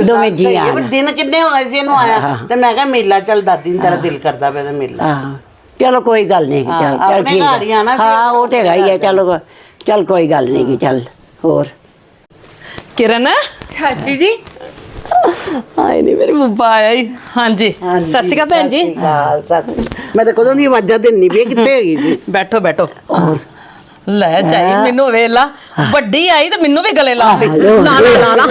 C: ਦੋਵੇਂ ਜੀ
B: ਹੈ,
C: ਆਣ
B: ਦਿਨ ਕਿੰਨੇ ਹੋ ਗਏ ਸੀ ਇਹਨੂੰ ਆਇਆ? ਤੇ ਮੈਂ ਕਿਹਾ ਮੇਲਾ ਚੱਲ ਦਾਦੀ ਨੂੰ ਤੇਰਾ ਦਿਲ ਕਰਦਾ ਪਿਆ ਤੇ ਮੇਲਾ।
C: ਹਾਂ। ਚਲੋ ਕੋਈ ਗੱਲ ਨਹੀਂ ਚੱਲ ਚੱਲ
B: ਆਪਣੇ
C: ਠੀਕ
B: ਘਰ ਹੀ
C: ਹੈ ਉਹ ਤੇ ਹੈਗਾ ਹੀ ਹੈ ਚਲੋ ਚੱਲ ਕੋਈ ਗੱਲ ਨਹੀਂ ਕਿ ਚੱਲ ਹੋਰ।
E: ਕਿਰਨ?
A: ਚਾਚੀ ਜੀ?
E: ਹਾਏ ਨਹੀਂ ਮੇਰੇ ਬੱਬਾ ਆਇਆ ਹੀ ਹਾਂਜੀ ਸਤਿ ਸ਼੍ਰੀ ਅਕਾਲ ਭੈਣ ਜੀ।
B: ਸਤਿ ਸ਼੍ਰੀ ਅਕਾਲ, ਸਤਿ ਸ਼੍ਰੀ ਅਕਾਲ। ਮੈਂ ਤਾਂ ਕਦੋਂ ਦੀ ਆਵਾਜ਼ਾਂ ਦਿੰਨੀ ਪਈ ਇਹ ਕਿੱਥੇ ਹੈਗੀ ਸੀ
E: ਬੈਠੋ ਬੈਠੋ। ਲੈ ਚਾਈ ਮੈਨੂੰ ਵੇਲਾ। ਵੱਡੀ ਆਈ ਤੇ ਮੈਨੂੰ ਵੀ ਗਲੇ ਲਾ ਦੇ। ਲਾ ਲਾ ਲਾ ਲਾ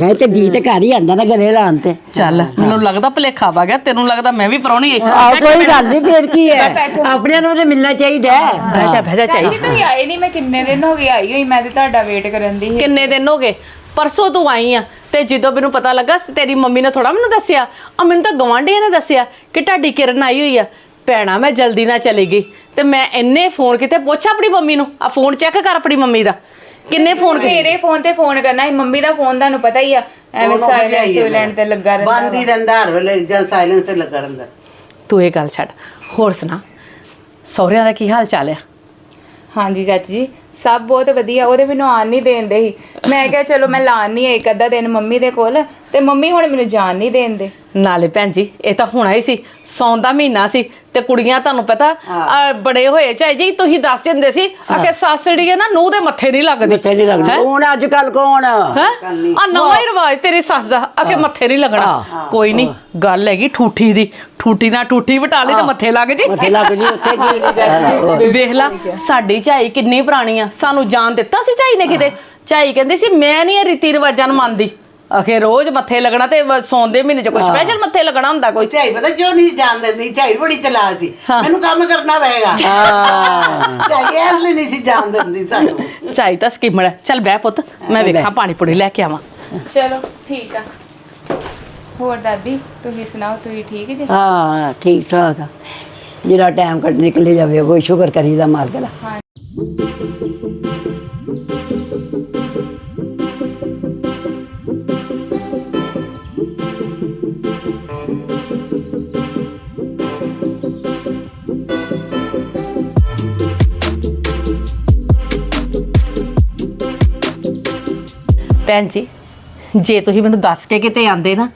C: ਹਾਂ ਤੇ ਜੀ ਤੇ ਘਰ ਹੀ ਆਂਦਾ ਨਾ ਗਲੇ ਲਾਉਣ ਤੇ।
E: ਚੱਲ ਮੈਨੂੰ ਲੱਗਦਾ ਭਲੇਖਾ ਵਾ ਗਿਆ ਤੈਨੂੰ ਲੱਗਦਾ ਮੈਂ ਵੀ ਪਰੌਣੀ ਇੱਕ
C: ਆ ਕੋਈ ਗੱਲ ਨਹੀਂ ਫੇਰ ਕੀ ਹੈ? ਆਪਣਿਆਂ ਨੂੰ ਤੇ ਮਿਲਣਾ ਚਾਹੀਦਾ ਹੈ।
E: ਬਹਿ ਜਾ ਬਹਿ ਜਾ ਚਾਈ
A: ਚਾਚੀ ਤੁਸੀਂ ਆਏ ਨਹੀਂ ਮੈਂ ਕਿੰਨੇ ਦਿਨ ਹੋ ਗਏ ਆਈ ਹੋਈ ਮੈਂ ਤੇ ਤੁਹਾਡਾ ਵੇਟ ਕਰਨ ਦੀ ਸੀ।
E: ਕਿੰਨੇ ਦਿਨ ਹੋ ਗਏ? ਪਰਸੋਂ ਤੂੰ ਆਈ ਆ ਤੇ ਜਦੋਂ ਮੈਨੂੰ ਪਤਾ ਲੱਗਾ ਤੇਰੀ ਮੰਮੀ ਨੇ ਥੋੜਾ ਮੈਨੂੰ ਦੱਸਿਆ। ਆ ਮੈਨੂੰ ਤਾਂ ਗਵਾਂਢੀਆਂ ਨੇ ਦੱਸਿਆ ਕਿ ਤੁਹਾਡੀ ਕਿਰਨ ਆਈ ਹੋਈ ਆ। ਭੈਣਾ ਮੈਂ ਜਲਦੀ ਨਾਲ ਚਲੀ ਗਈ ਤੇ ਮੈਂ ਇੰਨੇ ਫੋਨ ਕੀਤੇ ਪੁੱਛ ਆਪਣੀ ਮੰਮੀ ਨੂੰ ਆ ਫੋਨ ਚੈੱਕ ਕਰ ਆਪਣੀ ਮੰਮੀ ਦਾ। ਕਿੰਨੇ ਫੋਨ ਕੀਤੇ?
A: ਮੇਰੇ ਫੋਨ ਤੇ ਫੋਨ ਕਰਨਾ ਸੀ ਮੰਮੀ ਦਾ ਫੋਨ ਤੁਹਾਨੂੰ ਪਤਾ ਹੀ ਆ ਐਵੇਂ ਸਾਇਲੈਂਸ ਤੇ ਲੱਗਾ ਰਹਿੰਦਾ
B: ਬੰਦ ਹੀ ਰਹਿੰਦਾ ਹਰ ਵੇਲੇ ਜਾਂ ਸਾਇਲੈਂਸ ਤੇ ਲੱਗਾ ਰਹਿੰਦਾ।
E: ਤੂੰ ਇਹ ਗੱਲ ਛੱਡ। ਹੋਰ ਸੁਣਾ ਸਹੁਰਿਆਂ ਦਾ ਕੀ ਹਾਲ ਚਾਲ ਆ?
A: ਹਾਂਜੀ ਚਾਚੀ ਜੀ ਸਭ ਬਹੁਤ ਵਧੀਆ ਉਹਦੇ ਮੈਨੂੰ ਆਣ ਨਹੀਂ ਦੇਂਦੇ ਸੀ ਮੈਂ ਕਿਹਾ ਚਲੋ ਮੈਂ ਲਾਣ ਨਹੀਂ ਇੱਕ ਅੱਧਾ ਦਿਨ ਮੰਮੀ ਦੇ ਕੋਲ ਤੇ ਮੰਮੀ ਹੁਣ ਮੈਨੂੰ ਜਾਣ ਨਹੀਂ ਦੇਂਦੇ
E: ਨਾਲੇ ਭੈਣ ਜੀ ਇਹ ਤਾਂ ਹੋਣਾ ਹੀ ਸੀ ਸੌਣ ਦਾ ਮਹੀਨਾ ਸੀ ਤੇ ਕੁੜੀਆਂ ਤੁਹਾਨੂੰ ਪਤਾ ਆ, ਬੜੇ ਹੋਏ। ਚਾਹੀ ਜੀ ਤੁਸੀਂ ਦੱਸ ਦਿੰਦੇ ਸੀ ਆਖੇ ਸਾਸੜੀ ਹੈ ਨਾ ਨੂੰਹ ਦੇ ਮੱਥੇ ਨਹੀਂ ਲੱਗਦੀ।
C: ਮੱਥੇ ਨਹੀਂ ਲੱਗਦਾ? ਹੁਣ ਅੱਜ ਕੱਲ ਕੌਣ?
E: ਹੈ? ਆ ਨਵਾਂ ਹੀ। ਰਿਵਾਜ ਤੇਰੀ ਸੱਸ ਦਾ ਆਖੇ ਮੱਥੇ ਨਹੀਂ ਲੱਗਣਾ। ਕੋਈ ਨਹੀਂ ਗੱਲ ਹੈਗੀ ਠੂਠੀ ਦੀ। ਠੂਠੀ ਨਾਲ ਠੂਠੀ ਵਟਾ ਲਈ ਤੇ ਮੱਥੇ ਲੱਗ ਜੀ।
C: ਮੱਥੇ ਲੱਗ ਜੀ ਉੱਥੇ ਕੀ
E: ਵੇਖ ਲਾ ਸਾਡੀ ਝਾਈ ਕਿੰਨੀ ਪੁਰਾਣੀ ਆ। ਸਾਨੂੰ ਜਾਣ ਦਿੱਤਾ ਸੀ ਝਾਈ ਨੇ ਕਿਤੇ। ਝਾਈ ਕਹਿੰਦੀ ਸੀ ਮੈਂ ਨਹੀਂ ਇਹ ਰੀਤੀ ਰਿਵਾਜਾਂ ਨੂੰ ਮੰਨਦੀ। ਆਖੇ ਰੋਜ਼ ਮੱਥੇ ਲੱਗਣਾ ਤੇ ਵ- ਸੌਣ ਦੇ ਮਹੀਨੇ ਚ ਕੋਈ ਸਪੈਸ਼ਲ ਮੱਥੇ ਲੱਗਣਾ ਹੁੰਦਾ ਕੋਈ।
B: ਝਾਈ ਪਤਾ ਕਿਉਂ ਨਹੀਂ ਜਾਣ ਦਿੰਦੀ? ਝਾਈ ਬੜੀ ਚਲਾਕ ਸੀ। ਮੈਨੂੰ ਕੰਮ ਕਰਨਾ ਪਏਗਾ। ਝਾਈ ਇਸ ਲਈ ਨਹੀਂ ਸੀ ਜਾਣ ਦਿੰਦੀ ਸਾਨੂੰ।
E: ਝਾਈ ਤਾਂ ਸਕੀਮੜ ਹੈ। ਚੱਲ ਬਹਿ ਪੁੱਤ ਮੈਂ ਵੇਖਾਂ ਪਾਣੀ ਪੂੜੀ ਲੈ ਕੇ ਆਵਾਂ।
A: ਚਲੋ ਠੀਕ ਆ। ਹੋਰ ਦਾਦੀ ਤੁਸੀਂ ਸੁਣਾਓ ਤੁਸੀਂ ਠੀਕ ਜੀ?
C: ਹਾਂ ਠੀਕ ਠਾਕ ਆ। ਜਿਹੜਾ ਟਾਈਮ ਕੱਢ ਨਿਕਲੇ ਜਾਵੇ ਕੋਈ ਸ਼ੁਕਰ ਕਰੀਦਾ ਮਾਲਕ ਦਾ।
E: ਭੈਣ ਜੀ ਜੇ ਤੁਸੀਂ ਮੈਨੂੰ ਦੱਸ ਕੇ ਕਿਤੇ ਆਂਦੇ ਨਾ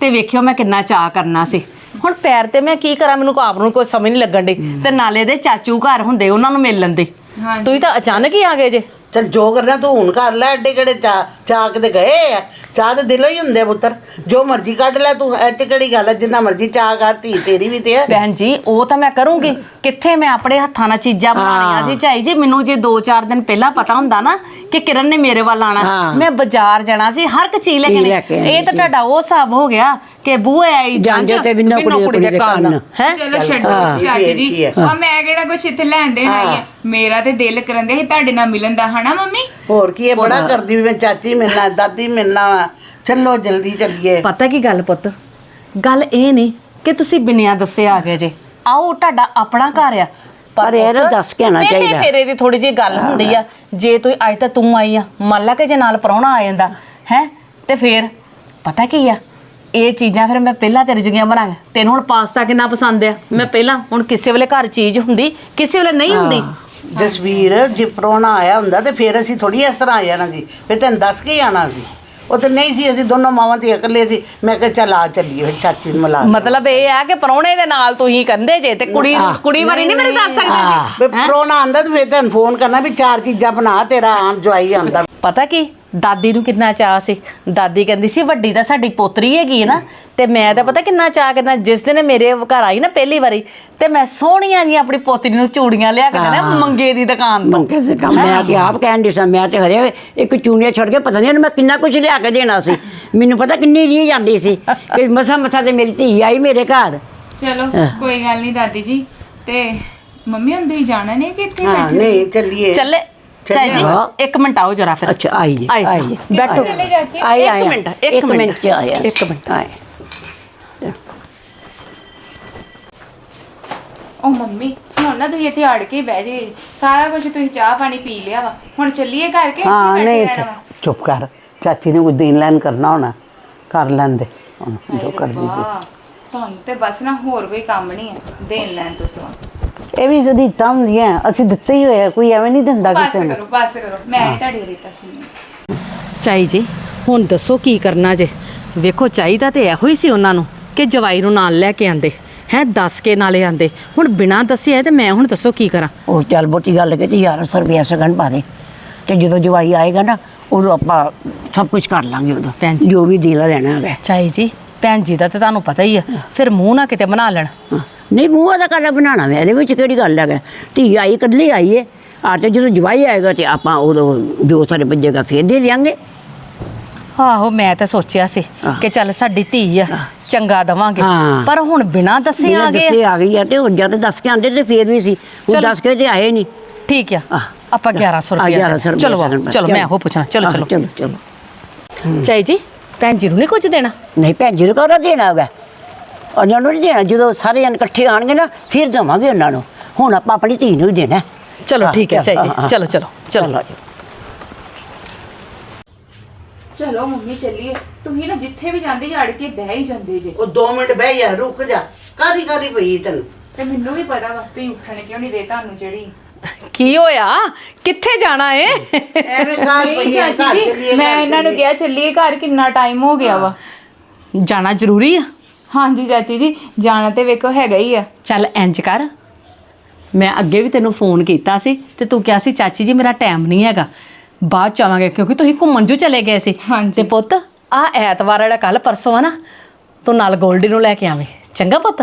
E: ਤੇ ਵੇਖਿਓ ਮੈਂ ਕਿੰਨਾ ਚਾਹ ਕਰਨਾ ਸੀ। ਹੁਣ ਪੈਰ ਤੇ ਮੈਂ ਕੀ ਕਰਾਂ ਮੈਨੂੰ ਆਪ ਨੂੰ ਕੋਈ ਸਮਝ ਨਹੀਂ ਲੱਗਣ ਦੀ ਤੇ ਨਾਲੇ ਦੇ ਚਾਚੂ ਘਰ ਹੁੰਦੇ ਉਹਨਾਂ ਨੂੰ ਮਿਲ ਲੈਂਦੇ
A: ਹਾਂਜੀ।
E: ਤੁਸੀਂ ਤਾਂ ਅਚਾਨਕ ਹੀ ਆ ਗਏ ਜੇ।
B: ਚਲ ਜੋ ਕਰਨਾ ਤੂੰ ਹੁਣ ਕਰ ਲੈ ਐਡੇ ਕਿਹੜੇ ਚਾ ਚਾਕ ਦੇ ਗਏ ਆ? ਚਾਹ ਦੇ ਦਿਲੋਂ ਹੀ ਹੁੰਦੇ ਆ ਪੁੱਤਰ। ਜੋ ਮਰਜ਼ੀ ਕੱਢ ਲੈ ਤੂੰ ਐ ਤੇ ਕਿਹੜੀ ਗੱਲ ਹੈ ਜਿੰਨਾ ਮਰਜ਼ੀ ਚਾਹ ਕਰ ਧੀ ਤੇਰੀ ਵੀ ਤੇ ਹੈ
E: ਭੈਣ ਜੀ ਉਹ ਤਾਂ ਮੈਂ ਕਰੂੰਗੀ। ਕਿੱਥੇ ਮੈਂ ਆਪਣੇ ਹੱਥਾਂ ਨਾਲ ਚੀਜ਼ਾਂ ਬਣਾਉਣੀਆਂ ਸੀ? ਝਾਈ ਜੀ ਮੈਨੂੰ ਜੇ 2-4 ਦਿਨ ਪਹਿਲਾਂ ਪਤਾ ਹੁੰਦਾ ਨਾ ਕਿ ਕਿਰਨ ਨੇ ਮੇਰੇ ਵੱਲ ਆਣਾ
C: ਹਾਂ।
E: ਮੈਂ ਬਾਜ਼ਾਰ ਜਾਣਾ ਸੀ ਹਰ ਇੱਕ ਚੀਜ਼ ਲੈ
C: ਚੀਜ਼
E: ਕੇ
C: ਲੈ ਕੇ।
E: ਆਉਣੀ ਇਹ ਤਾਂ। ਤੁਹਾਡਾ ਉਹ ਹਿਸਾਬ ਹੋ ਗਿਆ ਕਿ ਬੂਹੇ ਆਈ
C: ਜਾਂਦੇ
E: ਜੰਝ,
C: ਤੇ ਬਿਨਾਂ ਕੁੜੀ ਦੇ ਕੰਨ।
E: ਹੈ?
A: ਚਲੋ ਛੱਡੋ ਚਾਚੀ ਜੀ। ਆ ਮੈਂ ਕਿਹੜਾ ਕੁਛ ਇੱਥੇ ਲੈਣ ਦੇਣ ਆਈ ਆ ਮੇਰਾ ਤੇ ਦਿਲ ਕਰਨ ਦੇ ਸੀ ਤੁਹਾਡੇ ਨਾਲ ਮਿਲਣ ਦਾ ਹਨਾ ਮੰਮੀ?
B: ਹੋਰ ਕੀ ਹੈ? ਬੜਾ ਕਰਦੀ ਵੀ ਮੈਂ ਚਾਚੀ ਮਿਲਣਾ ਦਾਦੀ ਮਿਲਣਾ ਵਾ ਚਲੋ ਜਲਦੀ ਚੱਲੀਏ।
E: ਪਤਾ ਕੀ ਗੱਲ ਪੁੱਤ? ਗੱਲ ਇਹ ਨਹੀਂ ਕਿ ਤੁਸੀਂ ਬਿਨਿਆ ਦੱਸੇ ਆ ਗਏ ਜੇ। ਆਓ ਤੁਹਾਡਾ ਆਪਣਾ ਘਰ ਆ।
C: ਪਰ ਇਹ ਨਾ ਦੱਸ ਕੇ ਆਉਣਾ
E: ਪਹਿਲੇ
C: ਚਾਹੀਦਾ।
E: ਫੇਰੇ ਦੀ ਥੋੜੀ ਜਿਹੀ ਗੱਲ ਹੁੰਦੀ ਆ। ਜੇ ਤੂੰ ਅੱਜ ਤਾਂ ਤੂੰ ਆਈ ਆ ਮੰਨ ਲਾ ਕਿ ਜੇ ਨਾਲ ਪ੍ਰਾਹੁਣਾ ਆ ਜਾਂਦਾ ਹੈ? ਤੇ ਫੇਰ ਪਤਾ ਕੀ ਆ? ਇਹ ਚੀਜ਼ਾਂ ਫਿਰ ਮੈਂ ਪਹਿਲਾਂ ਤੇਰੀ ਜਗੀਆਂ ਬਣਾਂਗਾ ਤੈਨੂੰ ਹੁਣ ਪਾਸਤਾ ਕਿੰਨਾ ਪਸੰਦ ਆ? ਮੈਂ ਪਹਿਲਾਂ ਹੁਣ ਕਿਸੇ ਵੇਲੇ ਘਰ ਚੀਜ਼ ਹੁੰਦੀ ਕਿਸੇ ਵੇਲੇ ਨਹੀਂ ਹੁੰਦੀ।
B: ਜਸਵੀਰ ਜੇ ਪ੍ਰਾਹੁਣਾ ਆਇਆ ਹੁੰਦਾ ਤੇ ਫਿਰ ਅਸੀਂ ਥੋੜੀ ਇਸ ਤਰ੍ਹਾਂ ਆ ਜਾਣਾ ਸੀ ਫਿਰ ਤੈਨੂੰ ਦੱਸ ਕੇ ਹੀ ਆਣਾ ਸੀ ਉਹ ਤੇ ਨਹੀਂ ਸੀ ਅਸੀਂ ਦੋਨੋਂ ਮਾਵਾਂ ਤੇ ਇਕੱਲੇ ਸੀ। ਮੈਂ ਕਿਹਾ ਚੱਲ ਆ ਚੱਲੀਏ ਫਿਰ ਚਾਚੀ ਨੂੰ ਮਿਲਾ
E: ਮਤਲਬ ਇਹ ਆ ਕਿ ਪ੍ਰਾਹੁਣੇ ਦੇ ਨਾਲ ਤੁਸੀਂ ਕੰਦੇ ਜੇ ਤੇ ਕੁੜੀ ਕੁੜੀ ਵਾਰੀ ਨਹੀਂ ਮੇਰੇ ਦੱਸ ਸਕਦੇ ਸੀ।
B: ਵੀ ਪ੍ਰਾਹੁਣਾ ਆਂਦਾ ਤੇ ਫਿਰ ਤੈਨੂੰ ਫੋਨ ਕਰਨਾ ਵੀ ਚਾਰ ਚੀਜ਼ਾਂ ਬਣਾ ਤੇਰਾ ਆਣ ਜਵਾਈ ਆਂਦਾ।
E: ਪਤਾ ਕੀ? ਦਾਦੀ ਨੂੰ ਕਿੰਨਾ ਚਾਹ ਸੀ। ਦਾਦੀ ਕਹਿੰਦੀ ਸੀ ਵੱਡੀ ਤਾਂ ਸਾਡੀ ਪੋਤਰੀ ਹੈਗੀ ਹੈ ਨਾ। ਤੇ ਮੈਂ ਤਾਂ ਪਤਾ ਕਿੰਨਾ ਚਾਹ ਕਰਨਾ ਜਿਸ ਦਿਨ ਮੇਰੇ ਘਰ ਆਈ ਨਾ ਪਹਿਲੀ ਵਾਰੀ ਤੇ ਮੈਂ ਸੋਹਣੀਆਂ ਜੀ ਆਪਣੀ ਪੋਤਰੀ ਨੂੰ ਚੂੜੀਆਂ ਲਿਆ ਕੇ ਦੇਣਾ ਮੰਗੇ ਦੀ ਦੁਕਾਨ ਤੋਂ।
C: ਮੰਗੇ ਦੇ ਕੰਮ ਮੈਂ ਤੇ ਆਪ ਕਹਿਣ ਦੀ ਸਾਂ ਮੈਂ ਤੇ ਹਰੇ ਇੱਕ ਚੂਨੀਆਂ ਛੱਡ ਕੇ ਪਤਾ ਨਹੀਂ ਉਹਨੂੰ ਮੈਂ ਕਿੰਨਾ ਕੁਝ ਲਿਆ ਕੇ ਦੇਣਾ ਸੀ। ਮੈਨੂੰ ਪਤਾ ਕਿੰਨੀ ਰੀ ਜਾਂਦੀ ਸੀ ਕਿ ਮਸਾ ਮਸਾ ਤੇ ਮੇਰੀ ਧੀ ਆਈ ਮੇਰੇ ਘਰ।
A: ਚਲੋ ਕੋਈ ਗੱਲ ਨਹੀਂ ਦਾਦੀ ਜੀ ਤੇ ਮੰਮੀ ਤੁਸੀਂ ਜਾਣਾ ਨਹੀਂ ਕਿ ਇੱਥੇ
B: ਹਾਂ
A: ਬੈਠੇ
B: ਨਹੀਂ ਚੱਲੀਏ।
E: ਚੱਲੇ। ਚਾਈ ਜੀ ਇੱਕ ਮਿੰਟ ਆਓ ਜਰਾ ਫਿਰ।
C: ਅੱਛਾ ਆਈ ਜੀ
E: ਆਈ
C: ਆਈ ਜੀ
E: ਬੈਠੋ।
A: ਚਲੇ ਚਾਚੀ
C: ਆਏ
E: ਇੱਕ
C: ਆਏ
E: ਮਿੰਟ, ਇੱਕ ਮਿੰਟ।
C: ਚ ਆਇਆ
E: ਇੱਕ ਮਿੰਟ।
C: ਆਏ।
A: ਉਹ ਮੰਮੀ ਹੁਣ ਨਾ ਤੁਸੀਂ ਇੱਥੇ ਅੜ ਕੇ ਬਹਿ ਜੇ ਸਾਰਾ ਕੁਝ ਤੁਸੀਂ ਚਾਹ ਪਾਣੀ ਪੀ ਲਿਆ ਵਾ। ਹੁਣ ਚੱਲੀਏ ਘਰ ਕੇ
B: ਹਾਂ ਨਹੀਂ? ਚੁੱਪ ਕਰ। ਚਾਚੀ ਨੇ ਕੋਈ ਦੇਣ ਲੈਣ ਕਰਨਾ ਹੋਣਾ। ਕਰ ਲੈਂਦੇ। ਹੁਣ ਜੋ ਕਰਦੀ
A: ਤੁਹਾਨੂੰ ਤੇ ਬਸ ਨਾ ਹੋਰ ਕੋਈ ਕੰਮ ਨਹੀਂ ਹੈ। ਦੇਣ ਲੈਣ ਤੋਂ ਸਿਵਾ।
B: ਇਹ ਵੀ ਜਿਹੜੀ ਤਾਂ ਹੁੰਦੀਆਂ ਅਸੀਂ ਦਿੱਤੇ ਹੀ ਹੋਇਆ ਕੋਈ ਐਵੇਂ ਨਹੀਂ ਦਿੰਦਾ
A: ਬਸ
B: ਕਿਸੇ ਨੂੰ।
A: ਕਰੋ ਬਸ ਕਰੋ। ਮੈਂ ਤੁਹਾਡੀ ਰੀਤਾ
E: ਚਾਈ ਜੀ ਹੁਣ ਦੱਸੋ ਕੀ ਕਰਨਾ ਜੇ? ਵੇਖੋ ਚਾਹੀਦਾ ਤੇ ਇਹੋ ਹੀ ਸੀ ਉਹਨਾਂ ਨੂੰ ਕਿ ਜਵਾਈ ਨੂੰ ਨਾਲ ਲੈ ਕੇ ਆਂਦੇ। ਹੈ ਦੱਸ ਕੇ ਨਾਲੇ ਆਂਦੇ। ਹੁਣ ਬਿਨਾਂ ਦੱਸਿਆ ਤੇ ਮੈਂ ਹੁਣ ਦੱਸੋ ਕੀ ਕਰਾਂ?
C: ਉਹ ਚੱਲ ਬੋਤੀ ਗੱਲ ਕਿ 1100 ਰੁਪਇਆ ਸਗਨ ਪਾ ਦੇ। ਤੇ ਜਦੋਂ ਜਵਾਈ ਆਏਗਾ ਨਾ ਉਦੋਂ ਆਪਾਂ ਸਭ ਕੁਝ ਕਰ ਲਾਂਗੇ ਉਦੋਂ।
E: ਭੈਣ ਜੀ।
C: ਜੋ ਵੀ ਦਿਲ ਲੈਣਾ ਹੈਗਾ।
E: ਚਾਈ ਜੀ ਭੈਣ ਜੀ ਦਾ ਤੇ ਤੁਹਾਨੂੰ ਪਤਾ ਹੀ ਆ। ਫਿਰ ਮੂੰਹ ਨਾ ਕਿਤੇ ਬਣਾ ਲੈਣ।
C: ਨਹੀਂ ਮੂੰਹ ਦਾ ਕਾਹਦਾ ਬਣਾਉਣਾ ਵੇ? ਇਹਦੇ ਵਿੱਚ ਕਿਹੜੀ ਗੱਲ ਹੈਗਾ? ਧੀ ਆਈ ਇਕੱਲੀ ਆਈ ਏ। ਆ ਤੇ ਜਦੋਂ ਜਵਾਈ ਆਏਗਾ ਤੇ ਆਪਾਂ ਉਦੋਂ ਜੋ ਸਾਡੇ ਵੱਜੇਗਾ ਫੇਰ ਦੇ ਦਿਆਂਗੇ।
E: ਆਹੋ ਮੈਂ ਤਾਂ ਸੋਚਿਆ ਸੀ ਕਿ ਚੱਲ ਸਾਡੀ ਧੀ ਆ ਚੰਗਾ ਦਵਾਂਗੇ। ਪਰ ਹੁਣ ਬਿਨਾਂ ਦੱਸੇ ਆ ਗਏ
C: ਦੱਸੇ ਆ ਗਈ ਆ ਤੇ ਹੁਣ ਜਦ ਦੱਸ ਕੇ ਆਂਦੇ ਤੇ ਫੇਰ ਵੀ ਸੀ। ਉਹ। ਦੱਸ ਕੇ ਤੇ ਆਏ ਨਹੀਂ।
E: ਠੀਕ ਆ। ਆਪਾਂ 1100
C: ਆ,
E: ਰੁਪਏ
C: 1100 ਰੁਪਇਆ
E: ਚਲੋ ਚਲੋ ਮੈਂ ਉਹ ਪੁੱਛਣਾ। ਚਲੋ। ਚਲੋ
C: ਚਲੋ।
E: ਚਾਈ ਜੀ? ਭੈਣ ਜੀ ਨੂੰ ਨਹੀਂ ਕੁਝ ਦੇਣਾ?
C: ਨਹੀਂ ਭੈਣ ਜੀ ਨੂੰ ਕਹਦਾ ਦੇਣਾ ਹੈਗਾ? ਉਹਨਾਂ ਨੂੰ ਨਹੀਂ ਦੇਣਾ। ਜਦੋਂ ਸਾਰੇ ਜਣ ਇਕੱਠੇ ਆਣਗੇ ਨਾ ਫਿਰ ਦੇਵਾਂਗੇ ਉਹਨਾਂ ਨੂੰ। ਹੁਣ ਆਪਾਂ ਆਪਣੀ ਧੀ ਨੂੰ ਹੀ ਦੇਣਾ ਹੈ।
E: ਚਲੋ ਠੀਕ ਹੈ
C: ਹਾਂ।
E: ਚਲੋ ਚਲੋ ਚਲੋ।
C: ਚਲੋ
A: ਮੰਮੀ ਚੱਲੀਏ। ਤੁਸੀਂ ਨਾ ਜਿੱਥੇ ਵੀ ਜਾਂਦੇ ਜੜ ਕੇ ਬਹਿ ਹੀ ਜਾਂਦੇ ਜੇ।
B: ਉਹ 2 ਮਿੰਟ ਬਹਿ ਜਾ ਰੁਕ ਜਾ। ਕਾਦੀ ਕਾਦੀ ਪਈ ਤੈਨੂੰ?
A: ਤੇ ਮੈਨੂੰ ਵੀ ਪਤਾ ਵਾ ਤੁਸੀਂ ਉੱਠਣ ਕਿਉਂ ਨਹੀਂ ਦੇ ਤੁਹਾਨੂੰ ਜਿਹੜੀ।
E: ਕੀ ਹੋਇਆ? ਕਿੱਥੇ ਜਾਣਾ ਏ?
B: ਐਵੇਂ ਘਰ ਪਈ ਆ, ਘਰ ਚੱਲੀਏ
A: ਮੈਂ ਇਹਨਾਂ ਨੂੰ ਕਿਹਾ ਚੱਲੀਏ ਘਰ ਕਿੰਨਾ ਟਾਈਮ ਹੋ ਗਿਆ ਵਾ।
E: ਜਾਣਾ ਜ਼ਰੂਰੀ ਆ?
A: ਹਾਂਜੀ ਚਾਚੀ ਜੀ ਜਾਣਾ ਤੇ ਵੇਖੋ ਹੈਗਾ ਹੀ ਆ।
E: ਚੱਲ ਇੰਜ ਕਰ। ਮੈਂ ਅੱਗੇ ਵੀ ਤੈਨੂੰ ਫੋਨ ਕੀਤਾ ਸੀ ਤੇ ਤੂੰ ਕਿਹਾ ਸੀ ਚਾਚੀ ਜੀ ਮੇਰਾ ਟਾਈਮ ਨਹੀਂ ਹੈਗਾ। ਬਾਅਦ ਚ ਆਵਾਂਗੇ ਕਿਉਂਕਿ ਤੁਸੀਂ ਘੁੰਮਣ ਜੂ ਚਲੇ ਗਏ ਸੀ।
A: ਹਾਂਜੀ।
E: ਤੇ ਪੁੱਤ ਆ ਐਤਵਾਰ ਜਿਹੜਾ ਕੱਲ ਪਰਸੋਂ ਆ ਨਾ ਤੂੰ ਨਾਲ ਗੋਲਡੀ ਨੂੰ ਲੈ ਕੇ ਆਵੇਂ। ਚੰਗਾ ਪੁੱਤ?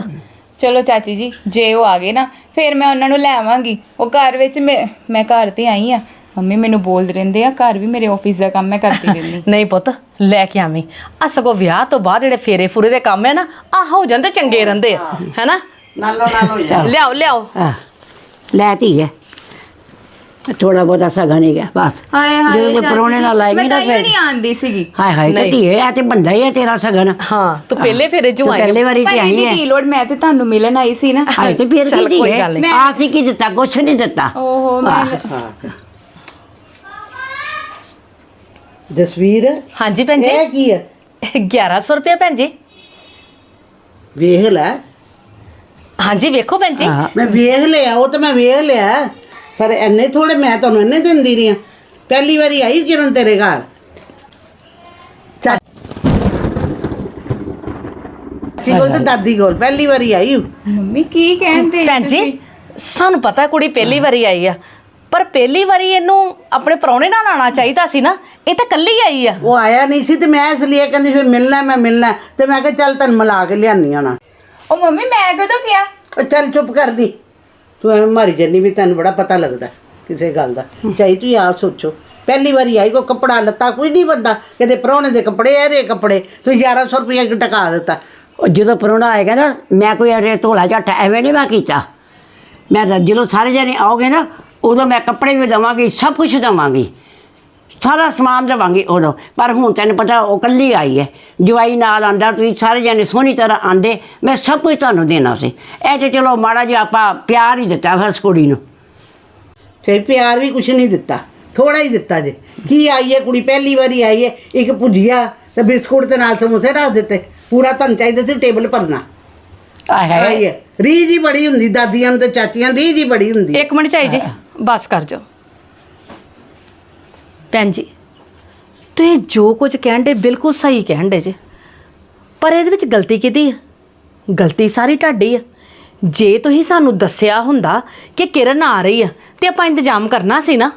A: ਚਲੋ ਚਾਚੀ ਜੀ ਜੇ ਉਹ ਆ ਗਏ ਨਾ ਫਿਰ ਮੈਂ ਉਹਨਾਂ ਨੂੰ ਲੈ ਆਵਾਂਗੀ। ਉਹ ਘਰ ਵਿੱਚ ਮੈਂ ਮੈਂ ਘਰ ਤੇ ਆਈ ਆ। ਮੰਮੀ ਮੈਨੂੰ ਬੋਲਦੇ ਰਹਿੰਦੇ ਆ ਘਰ ਵੀ ਮੇਰੇ ਆਫਿਸ ਦਾ ਕੰਮ ਮੈਂ ਕਰਦੀ <laughs> ਰਹਿੰਦੀ
E: ਨਹੀਂ ਪੁੱਤ ਲੈ ਕੇ ਆਵੀਂ। ਆ ਸਗੋਂ ਵਿਆਹ ਤੋਂ ਬਾਅਦ ਜਿਹੜੇ ਫੇਰੇ ਫੁਰੇ ਦੇ ਕੰਮ ਹੈ ਨਾ ਆ ਹੋ ਜਾਂਦੇ ਚੰਗੇ ਰਹਿੰਦੇ ਆ ਹੈਨਾ?
B: ਨਾਲੋਂ ਨਾਲ ਹੋ ਜਾ
E: ਲਿਆਓ ਲਿਆਓ।
C: ਆ ਲੈ ਧੀਏ। ਥੋੜਾ ਬਹੁਤਾ ਸਗਨ ਹੀ ਗਿਆ ਬਸ।
A: ਹਾਏ ਹਾਏ
C: ਜਦੋਂ ਪਰੋਣੇ ਨਾਲ ਲਾਏਗੀ ਨਾ
A: ਤਾਂ ਇਹ
C: ਫਿਰ।
A: ਨਹੀਂ ਆਂਦੀ ਸੀਗੀ।
C: ਹਾਏ ਹਾਏ ਤੇ
E: ਨਹੀਂ।
C: ਧੀਏ ਇਹ ਤੇ ਬੰਦਾ ਹੀ ਹੈ ਤੇਰਾ ਸਗਨ।
E: ਹਾਂ ਤੂੰ ਪਹਿਲੇ ਫੇਰੇ ਜੂ
C: ਤੂੰ
E: ਆਈ
C: ਪਹਿਲੇ ਵਾਰੀ ਤੇ ਆਈ ਹੈ।
A: ਕੀ ਲੋੜ ਮੈਂ ਤੇ ਤੁਹਾਨੂੰ ਮਿਲਣ ਆਈ ਸੀ ਨਾ।
C: ਹਾਏ ਤੇ ਫਿਰ ਕੀ
E: ਕੋਈ
C: ਧੀਏ?
E: ਗੱਲ ਨਹੀਂ।
C: ਆ ਸੀ ਕੀ ਦਿੱਤਾ? ਕੁਛ ਨਹੀਂ ਦਿੱਤਾ।
A: ਓਹੋ ਮੈਂ
B: ਜਸਵੀਰ
E: ਹਾਂਜੀ ਭੈਣ
B: ਇਹ
E: ਜੀ
B: ਕੀ ਹੈ?
E: 1100 ਰੁਪਏ ਭੈਣ ਜੀ।
B: ਵੇਖ ਲੈ।
E: ਹਾਂਜੀ ਵੇਖੋ ਭੈਣ ਜੀ।
C: ਹਾਂ।
B: ਮੈਂ ਵੇਖ ਲਿਆ ਉਹ ਤਾਂ ਮੈਂ ਵੇਖ ਲਿਆ। ਪਰ ਐਨੇ ਥੋੜੇ ਮੈਂ ਤੁਹਾਨੂੰ ਐਨੇ ਦਿੰਦੀ ਰਹੀ ਹਾਂ ਪਹਿਲੀ ਵਾਰੀ ਆਈ ਕਿਰਨ ਤੇਰੇ ਘਰ। ਚਾਚੀ ਕੋਲ ਤੇ ਦਾਦੀ ਕੋਲ ਪਹਿਲੀ ਵਾਰੀ ਆਈ ਹੂੰ।
A: ਮੰਮੀ ਕੀ ਕਹਿੰਦੇ
E: ਭੈਣ ਜੀ ਸਾਨੂੰ ਪਤਾ ਕੁੜੀ ਪਹਿਲੀ ਵਾਰੀ ਆਈ ਆ। ਪਰ ਪਹਿਲੀ ਵਾਰੀ ਇਹਨੂੰ ਆਪਣੇ ਪ੍ਰਾਹੁਣੇ ਨਾਲ ਆਣਾ ਚਾਹੀਦਾ ਸੀ ਨਾ ਇਹ ਤਾਂ ਕੱਲੀ ਆਈ ਆ।
B: ਉਹ ਆਇਆ ਨਹੀਂ ਸੀ ਤੇ ਮੈਂ ਇਸ ਲਈ ਕਹਿੰਦੀ ਫਿਰ ਮਿਲਣਾ ਮੈਂ ਮਿਲਣਾ। ਤੇ ਮੈਂ ਕਿਹਾ ਚੱਲ ਤੈਨੂੰ ਮਿਲਾ ਕੇ ਲਿਆਨੀ ਆ ਨਾ।
A: ਉਹ ਮੰਮੀ ਮੈਂ ਕਦੋਂ ਕਿਹਾ?
B: ਉਹ ਚੱਲ ਚੁੱਪ ਕਰ ਦੀ ਤੂੰ ਐਵੇਂ ਮਾਰੀ ਜੰਨੀ ਵੀ ਤੈਨੂੰ ਬੜਾ ਪਤਾ ਲੱਗਦਾ ਕਿਸੇ ਗੱਲ ਦਾ। ਚਾਹੀ ਤੂੰ ਆਪ ਸੋਚੋ। ਪਹਿਲੀ ਵਾਰੀ ਆਈ ਕੋ ਕੱਪੜਾ ਲੱਤਾ ਕੁਝ ਨਹੀਂ ਬੰਦਾ। ਕਿਤੇ ਪ੍ਰਾਹੁਣੇ ਦੇ ਕੱਪੜੇ ਇਹਦੇ ਕੱਪੜੇ, ਤੂੰ 1100 ਰੁਪਏ ਟਕਾ ਦਿੱਤਾ।
C: ਉਹ ਜਦੋਂ ਪਰੋਣਾ ਆਏਗਾ ਨਾ, ਮੈਂ ਕੋਈ ਅਰੇ ਧੋਲਾ ਝੱਟ ਐਵੇਂ ਨਹੀਂ ਮੈਂ ਕੀਤਾ। ਮੈਂ ਤਾਂ ਜਦੋਂ ਸਾਰੇ ਜਣੇ ਆਓਗੇ ਨਾ, ਉਦੋਂ ਮੈਂ ਕੱਪੜੇ ਵੀ ਦਵਾਂਗੀ, ਸਭ ਕੁਝ ਦਵਾਂਗੀ। ਸਾਰਾ ਸਮਾਨ ਦੇਵਾਂਗੀ ਉਦੋਂ। ਪਰ ਹੁਣ ਤੈਨੂੰ ਪਤਾ ਉਹ ਕੱਲੀ ਆਈ ਹੈ। ਜਵਾਈ ਨਾਲ ਆਂਦਾ ਤੁਸੀਂ ਸਾਰੇ ਜਣੇ ਸੋਹਣੀ ਤਰ੍ਹਾਂ ਆਂਦੇ ਮੈਂ ਸਭ ਕੁਝ ਤੁਹਾਨੂੰ ਦੇਣਾ ਸੀ। ਇਹ ਤੇ ਚਲੋ ਮਾੜਾ ਜਿਹਾ ਆਪਾਂ ਪਿਆਰ ਹੀ ਦਿੱਤਾ ਫਿਰ ਕੁੜੀ ਨੂੰ।
B: ਚਾਹੀ ਪਿਆਰ ਵੀ ਕੁਝ ਨਹੀਂ ਦਿੱਤਾ। ਥੋੜਾ ਹੀ ਦਿੱਤਾ ਜੇ। ਕੀ ਆਈ ਹੈ ਕੁੜੀ? ਪਹਿਲੀ ਵਾਰੀ ਆਈ ਹੈ। ਇੱਕ ਭੁਜੀਆ ਤੇ ਬਿਸਕੁਟ ਤੇ ਨਾਲ ਸਮੋਸੇ ਰੱਖ ਦਿੱਤੇ। ਪੂਰਾ ਤੁਹਾਨੂੰ ਚਾਹੀਦਾ ਸੀ ਟੇਬਲ ਭਰਨਾ।
C: ਆਏ
B: ਆਈ ਹੈ। ਰੀਝ ਹੀ ਬੜੀ ਹੁੰਦੀ ਦਾਦੀਆਂ ਨੂੰ ਤੇ ਚਾਚੀਆਂ ਨੂੰ ਰੀਝ ਹੀ ਬੜੀ ਹੁੰਦੀ ਹੈ।
E: ਇੱਕ ਮਿੰਟ ਚਾਈ ਜੀ ਬਸ ਕਰ ਜਾਓ। ਭੈਣ ਜੀ, ਤੁਸੀਂ ਜੋ ਕੁਝ ਕਹਿੰਦੇ ਬਿਲਕੁਲ ਸਹੀ ਕਹਿੰਦੇ ਜੇ। ਪਰ ਇਹਦੇ ਵਿੱਚ ਗਲਤੀ ਕਿਹਦੀ ਹੈ ਗਲਤੀ ਸਾਰੀ ਤੁਹਾਡੀ ਆ। ਜੇ ਤੁਸੀਂ ਸਾਨੂੰ ਦੱਸਿਆ ਹੁੰਦਾ ਕਿ ਕਿਰਨ ਆ ਰਹੀ ਆ ਤੇ ਆਪਾਂ ਇੰਤਜ਼ਾਮ ਕਰਨਾ ਸੀ ਨਾ,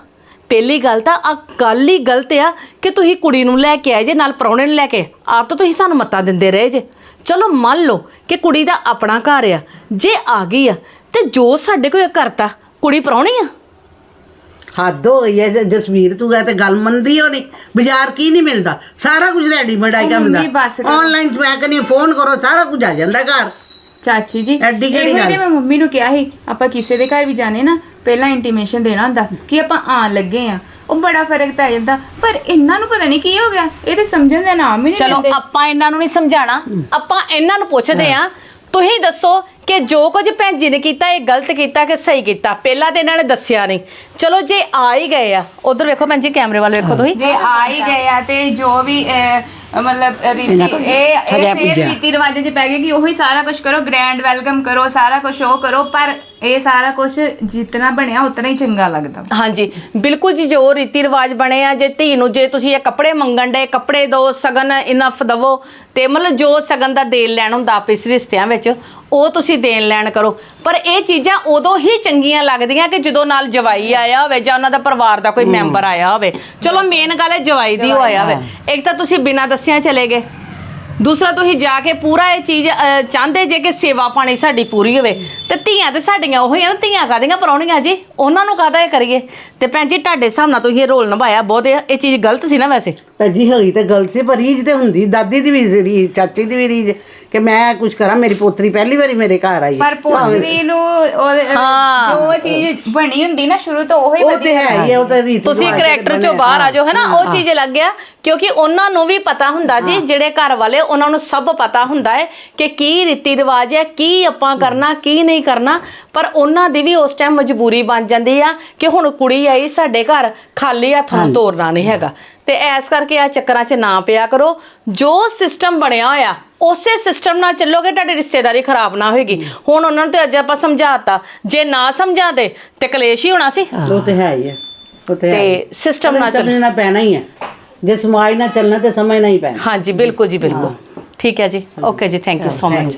E: ਪਹਿਲੀ ਗੱਲ ਤਾਂ ਆ ਗੱਲ ਹੀ ਗਲਤ ਆ ਕਿ ਤੁਸੀਂ ਕੁੜੀ ਨੂੰ ਲੈ ਕੇ ਆਏ ਜੇ, ਨਾਲ ਪ੍ਰਾਹੁਣੇ ਨੂੰ ਲੈ ਕੇ। ਆਪ ਤਾਂ ਤੁਸੀਂ ਸਾਨੂੰ ਮੱਤਾ ਦਿੰਦੇ ਰਹੇ ਜੇ। ਚਲੋ ਮੰਨ ਲਓ ਕਿ ਕੁੜੀ ਦਾ ਆਪਣਾ ਘਰ ਆ, ਜੇ ਆ ਗਈ ਆ ਤੇ ਜੋ ਸਾਡੇ ਕੋਲ ਕਰਤਾ, ਕੁੜੀ ਪ੍ਰਾਹੁਣੀ ਆ।
B: ਹੱਦ ਹੋ ਗਈ ਹੈ ਜ- ਜਸਵੀਰ ਤੂੰ ਇਹ ਤੇ ਗੱਲ ਮੰਨਦੀ ਹੋ ਨਹੀਂ ਬਾਜ਼ਾਰ ਕੀ ਨਹੀਂ ਮਿਲਦਾ? ਸਾਰਾ ਕੁਝ ਰੈਡੀਮੇਡ ਆਈਟਮ
A: ਮੰਮੀ,
B: ਮਿਲਦਾ
A: ਬਸ ਕਰੋ।
B: ਆਨਲਾਈਨ ਮੈਂ ਕਹਿੰਦੀ ਫੋਨ ਕਰੋ ਸਾਰਾ ਕੁਝ ਆ ਜਾਂਦਾ ਘਰ।
A: ਚਾਚੀ ਜੀ
B: ਐਡੀ ਕਿਹੜੀ ਗੱਲ?
A: ਮੈਂ ਮੰਮੀ ਨੂੰ ਕਿਹਾ ਸੀ ਆਪਾਂ ਕਿਸੇ ਦੇ ਘਰ ਵੀ ਜਾਣੇ ਨਾ ਪਹਿਲਾਂ ਇੰਟੀਮੇਸ਼ਨ ਦੇਣਾ ਹੁੰਦਾ ਕਿ ਆਪਾਂ ਆਣ ਲੱਗੇ ਆ ਉਹ ਬੜਾ ਫ਼ਰਕ ਪੈ ਜਾਂਦਾ ਪਰ ਇਹਨਾਂ ਨੂੰ ਪਤਾ ਨਹੀਂ ਕੀ ਹੋ ਗਿਆ ਇਹ ਤੇ ਸਮਝਣ ਦਾ ਨਾਮ ਹੀ ਨਹੀਂ
E: ਚਲੋ
A: ਲੈਂਦੇ।
E: ਆਪਾਂ ਇਹਨਾਂ ਨੂੰ ਨਹੀਂ ਸਮਝਾਣਾ ਆਪਾਂ ਇਹਨਾਂ ਨੂੰ ਪੁੱਛਦੇ ਆ ਤੁਸੀਂ ਦੱਸੋ ਕਿ ਜੋ ਕੁਝ ਭੈਣ ਜੀ ਨੇ ਕੀਤਾ ਇਹ ਗਲਤ ਕੀਤਾ ਕਿ ਸਹੀ ਕੀਤਾ? ਪਹਿਲਾਂ ਤੇ ਇਹਨਾਂ ਨੇ ਦੱਸਿਆ ਨਹੀਂ। ਚਲੋ ਜੇ ਆ ਹੀ ਗਏ ਆ ਉਧਰ ਵੇਖੋ ਭੈਣ ਜੀ ਕੈਮਰੇ ਵੱਲ ਵੇਖੋ ਤੁਸੀਂ।
A: ਜੇ ਆ ਹੀ ਗਏ ਆ ਤੇ ਜੋ ਵੀ ਅਹ, ਮਤਲਬ ਰੀਤੀ ਇਹ ਫੇਰ। ਰੀਤੀ ਰਿਵਾਜਾਂ 'ਚ ਪੈ ਗਏ ਕਿ ਉਹੀ ਸਾਰਾ ਕੁਝ ਕਰੋ ਗ੍ਰੈਂਡ ਵੈਲਕਮ ਕਰੋ ਸਾਰਾ ਕੁਝ ਉਹ ਕਰੋ ਪਰ ਇਹ ਸਾਰਾ ਕੁਝ ਜਿੰਨਾ ਬਣਿਆ ਉਤਨਾ ਹੀ ਚੰਗਾ ਲੱਗਦਾ।
E: ਹਾਂਜੀ ਬਿਲਕੁਲ ਜੀ ਜੋ ਰੀਤੀ ਰਿਵਾਜ ਬਣੇ ਆ ਜੇ ਧੀ ਨੂੰ ਜੇ ਤੁਸੀਂ ਇਹ ਕੱਪੜੇ ਮੰਗਣ ਦੇ ਕੱਪੜੇ ਦੋ ਸਗਨ ਇਨਫ ਦਵੋ ਤੇ ਮਤਲਬ ਜੋ ਸਗਨ ਦਾ ਦੇਣ ਲੈਣ ਹੁੰਦਾ ਆਪਸ ਰਿਸ਼ਤਿਆਂ ਵਿੱਚ ਉਹ ਤੁਸੀਂ ਦੇਣ ਲੈਣ ਕਰੋ। ਪਰ ਇਹ ਚੀਜ਼ਾਂ ਉਦੋਂ ਹੀ ਚੰਗੀਆਂ ਲੱਗਦੀਆਂ ਕਿ ਜਦੋਂ ਨਾਲ ਜਵਾਈ ਆਇਆ ਹੋਵੇ ਜਾਂ ਉਹਨਾਂ ਦਾ ਪਰਿਵਾਰ ਦਾ ਕੋਈ ਮੈਂਬਰ ਆਇਆ ਹੋਵੇ। ਚਲੋ ਮੇਨ ਗੱਲ ਹੈ ਜਵਾਈ ਦੀ ਉਹ ਆਇਆ ਹੋਵੇ। ਇੱਕ ਤਾਂ ਤੁਸੀਂ ਬਿਨਾਂ ਦੱਸਿਆਂ ਚਲੇ ਗਏ। ਦੂਸਰਾ ਤੁਸੀਂ ਜਾ ਕੇ ਪੂਰਾ ਇਹ ਚੀਜ਼ ਅਹ, ਚਾਹੁੰਦੇ ਜੇ ਕਿ ਸੇਵਾ ਪਾਣੀ ਸਾਡੀ ਪੂਰੀ ਹੋਵੇ। ਤੇ ਧੀਆਂ ਤੇ ਸਾਡੀਆਂ ਉਹੀ ਆ ਨਾ ਧੀਆਂ ਕਾਦੀਆਂ ਪਰੌਣੀਆਂ ਜੀ? ਉਹਨਾਂ ਨੂੰ ਕਾਹਦਾ ਇਹ ਕਰੀਏ? ਤੇ ਭੈਣ ਜੀ ਤੁਹਾਡੇ ਹਿਸਾਬ ਨਾਲ ਤੁਸੀਂ ਇਹ ਰੋਲ ਨਿਭਾਇਆ। ਬਹੁਤ ਇਹ ਇਹ ਚੀਜ਼ ਗਲਤ ਸੀ ਨਾ ਵੈਸੇ।
B: ਭੱਜੀ ਹੋਈ ਤੇ ਗਲਤ ਸੀ ਪਰ ਰੀਝ ਤੇ ਹੁੰਦੀ ਦਾਦੀ ਦੀ ਵੀ ਰੀਝ ਚਾਚੀ ਦੀ ਵੀ ਰੀਝ ਕਿ ਮੈਂ ਕੁਝ ਕਰਾਂ ਮੇਰੀ ਪੋਤਰੀ ਪਹਿਲੀ ਵਾਰੀ ਮੇਰੇ ਘਰ ਆਈ।
A: ਪਰ ਪੋਤਰੀ ਨੂੰ ਉਹ-
E: ਹਾਂ।
A: ਜੋ ਚੀਜ਼ ਬਣੀ ਹੁੰਦੀ ਨਾ ਸ਼ੁਰੂ ਤੋਂ ਉਹੀ
B: ਉਹ ਤੇ ਹੈ ਹੀ ਹੈ ਉਹ ਤਾਂ ਰੀਤ
E: ਤੁਸੀਂ
B: ਰਿਵਾਜ
E: ਕਰੈਕਟਰ ਚੋਂ ਬਾਹਰ ਆ ਜਾਓ ਹੈ ਨਾ? ਉਹ ਚੀਜ਼ ਲੱਗ ਗਿਆ ਕਿਉਂਕਿ ਉਹਨਾਂ ਨੂੰ ਵੀ ਪਤਾ ਹੁੰਦਾ ਜੀ ਜਿਹੜੇ ਘਰ ਵਾਲੇ ਉਹਨਾਂ ਨੂੰ ਸਭ ਪਤਾ ਹੁੰਦਾ ਹੈ ਕਿ ਕੀ ਰੀਤੀ ਰਿਵਾਜ ਹੈ ਕੀ ਆਪਾਂ ਕਰਨਾ ਕੀ ਨਹੀਂ ਕਰਨਾ ਪਰ ਉਹਨਾਂ ਦੀ ਵੀ ਉਸ ਟਾਈਮ ਮਜਬੂਰੀ ਬਣ ਜਾਂਦੀ ਆ ਕਿ ਹੁਣ ਕੁੜੀ ਆਈ ਸਾਡੇ ਘਰ ਖਾਲੀ ਹੱਥ ਨੂੰ ਤੋਰਨਾ ਨਹੀਂ ਹੈਗਾ। ਤੇ ਐਸ ਕਰਕੇ ਆ ਚੱਕਰਾਂ 'ਚ ਨਾ ਪਿਆ ਕਰੋ। ਜੋ ਸਿਸਟਮ ਬਣਿਆ ਹੋਇਆ ਉਸੇ ਸਿਸਟਮ ਨਾਲ ਚੱਲੋਗੇ ਤੁਹਾਡੀ ਰਿਸ਼ਤੇਦਾਰੀ ਖਰਾਬ ਨਾ ਹੋਏਗੀ। ਹੁਣ ਉਹਨਾਂ ਨੂੰ ਤੇ ਅੱਜ ਆਪਾਂ ਸਮਝਾਤਾ। ਜੇ ਨਾ ਸਮਝਾਦੇ ਤੇ ਕਲੇਸ਼ ਹੀ ਹੋਣਾ ਸੀ।
B: ਉਹ ਤੇ ਹੈ ਹੀ ਹੈ ਉਹ ਤੇ ਹੈ।
E: ਤੇ ਨਾਲ ਚੱਲ
B: ਸਮਝਣਾ ਪੈਣਾ ਹੀ ਹੈ ਜੇ ਸਮਾਜ ਨਾਲ ਚੱਲਣਾ ਤੇ ਸਮਝਣਾ ਹੀ ਪੈਣਾ।
E: ਹਾਂਜੀ ਬਿਲਕੁਲ ਜੀ ਬਿਲਕੁਲ। ਠੀਕ ਹੈ ਜੀ। ਓਕੇ ਜੀ ਥੈਂਕ ਯੂ ਸੋ ਮਚ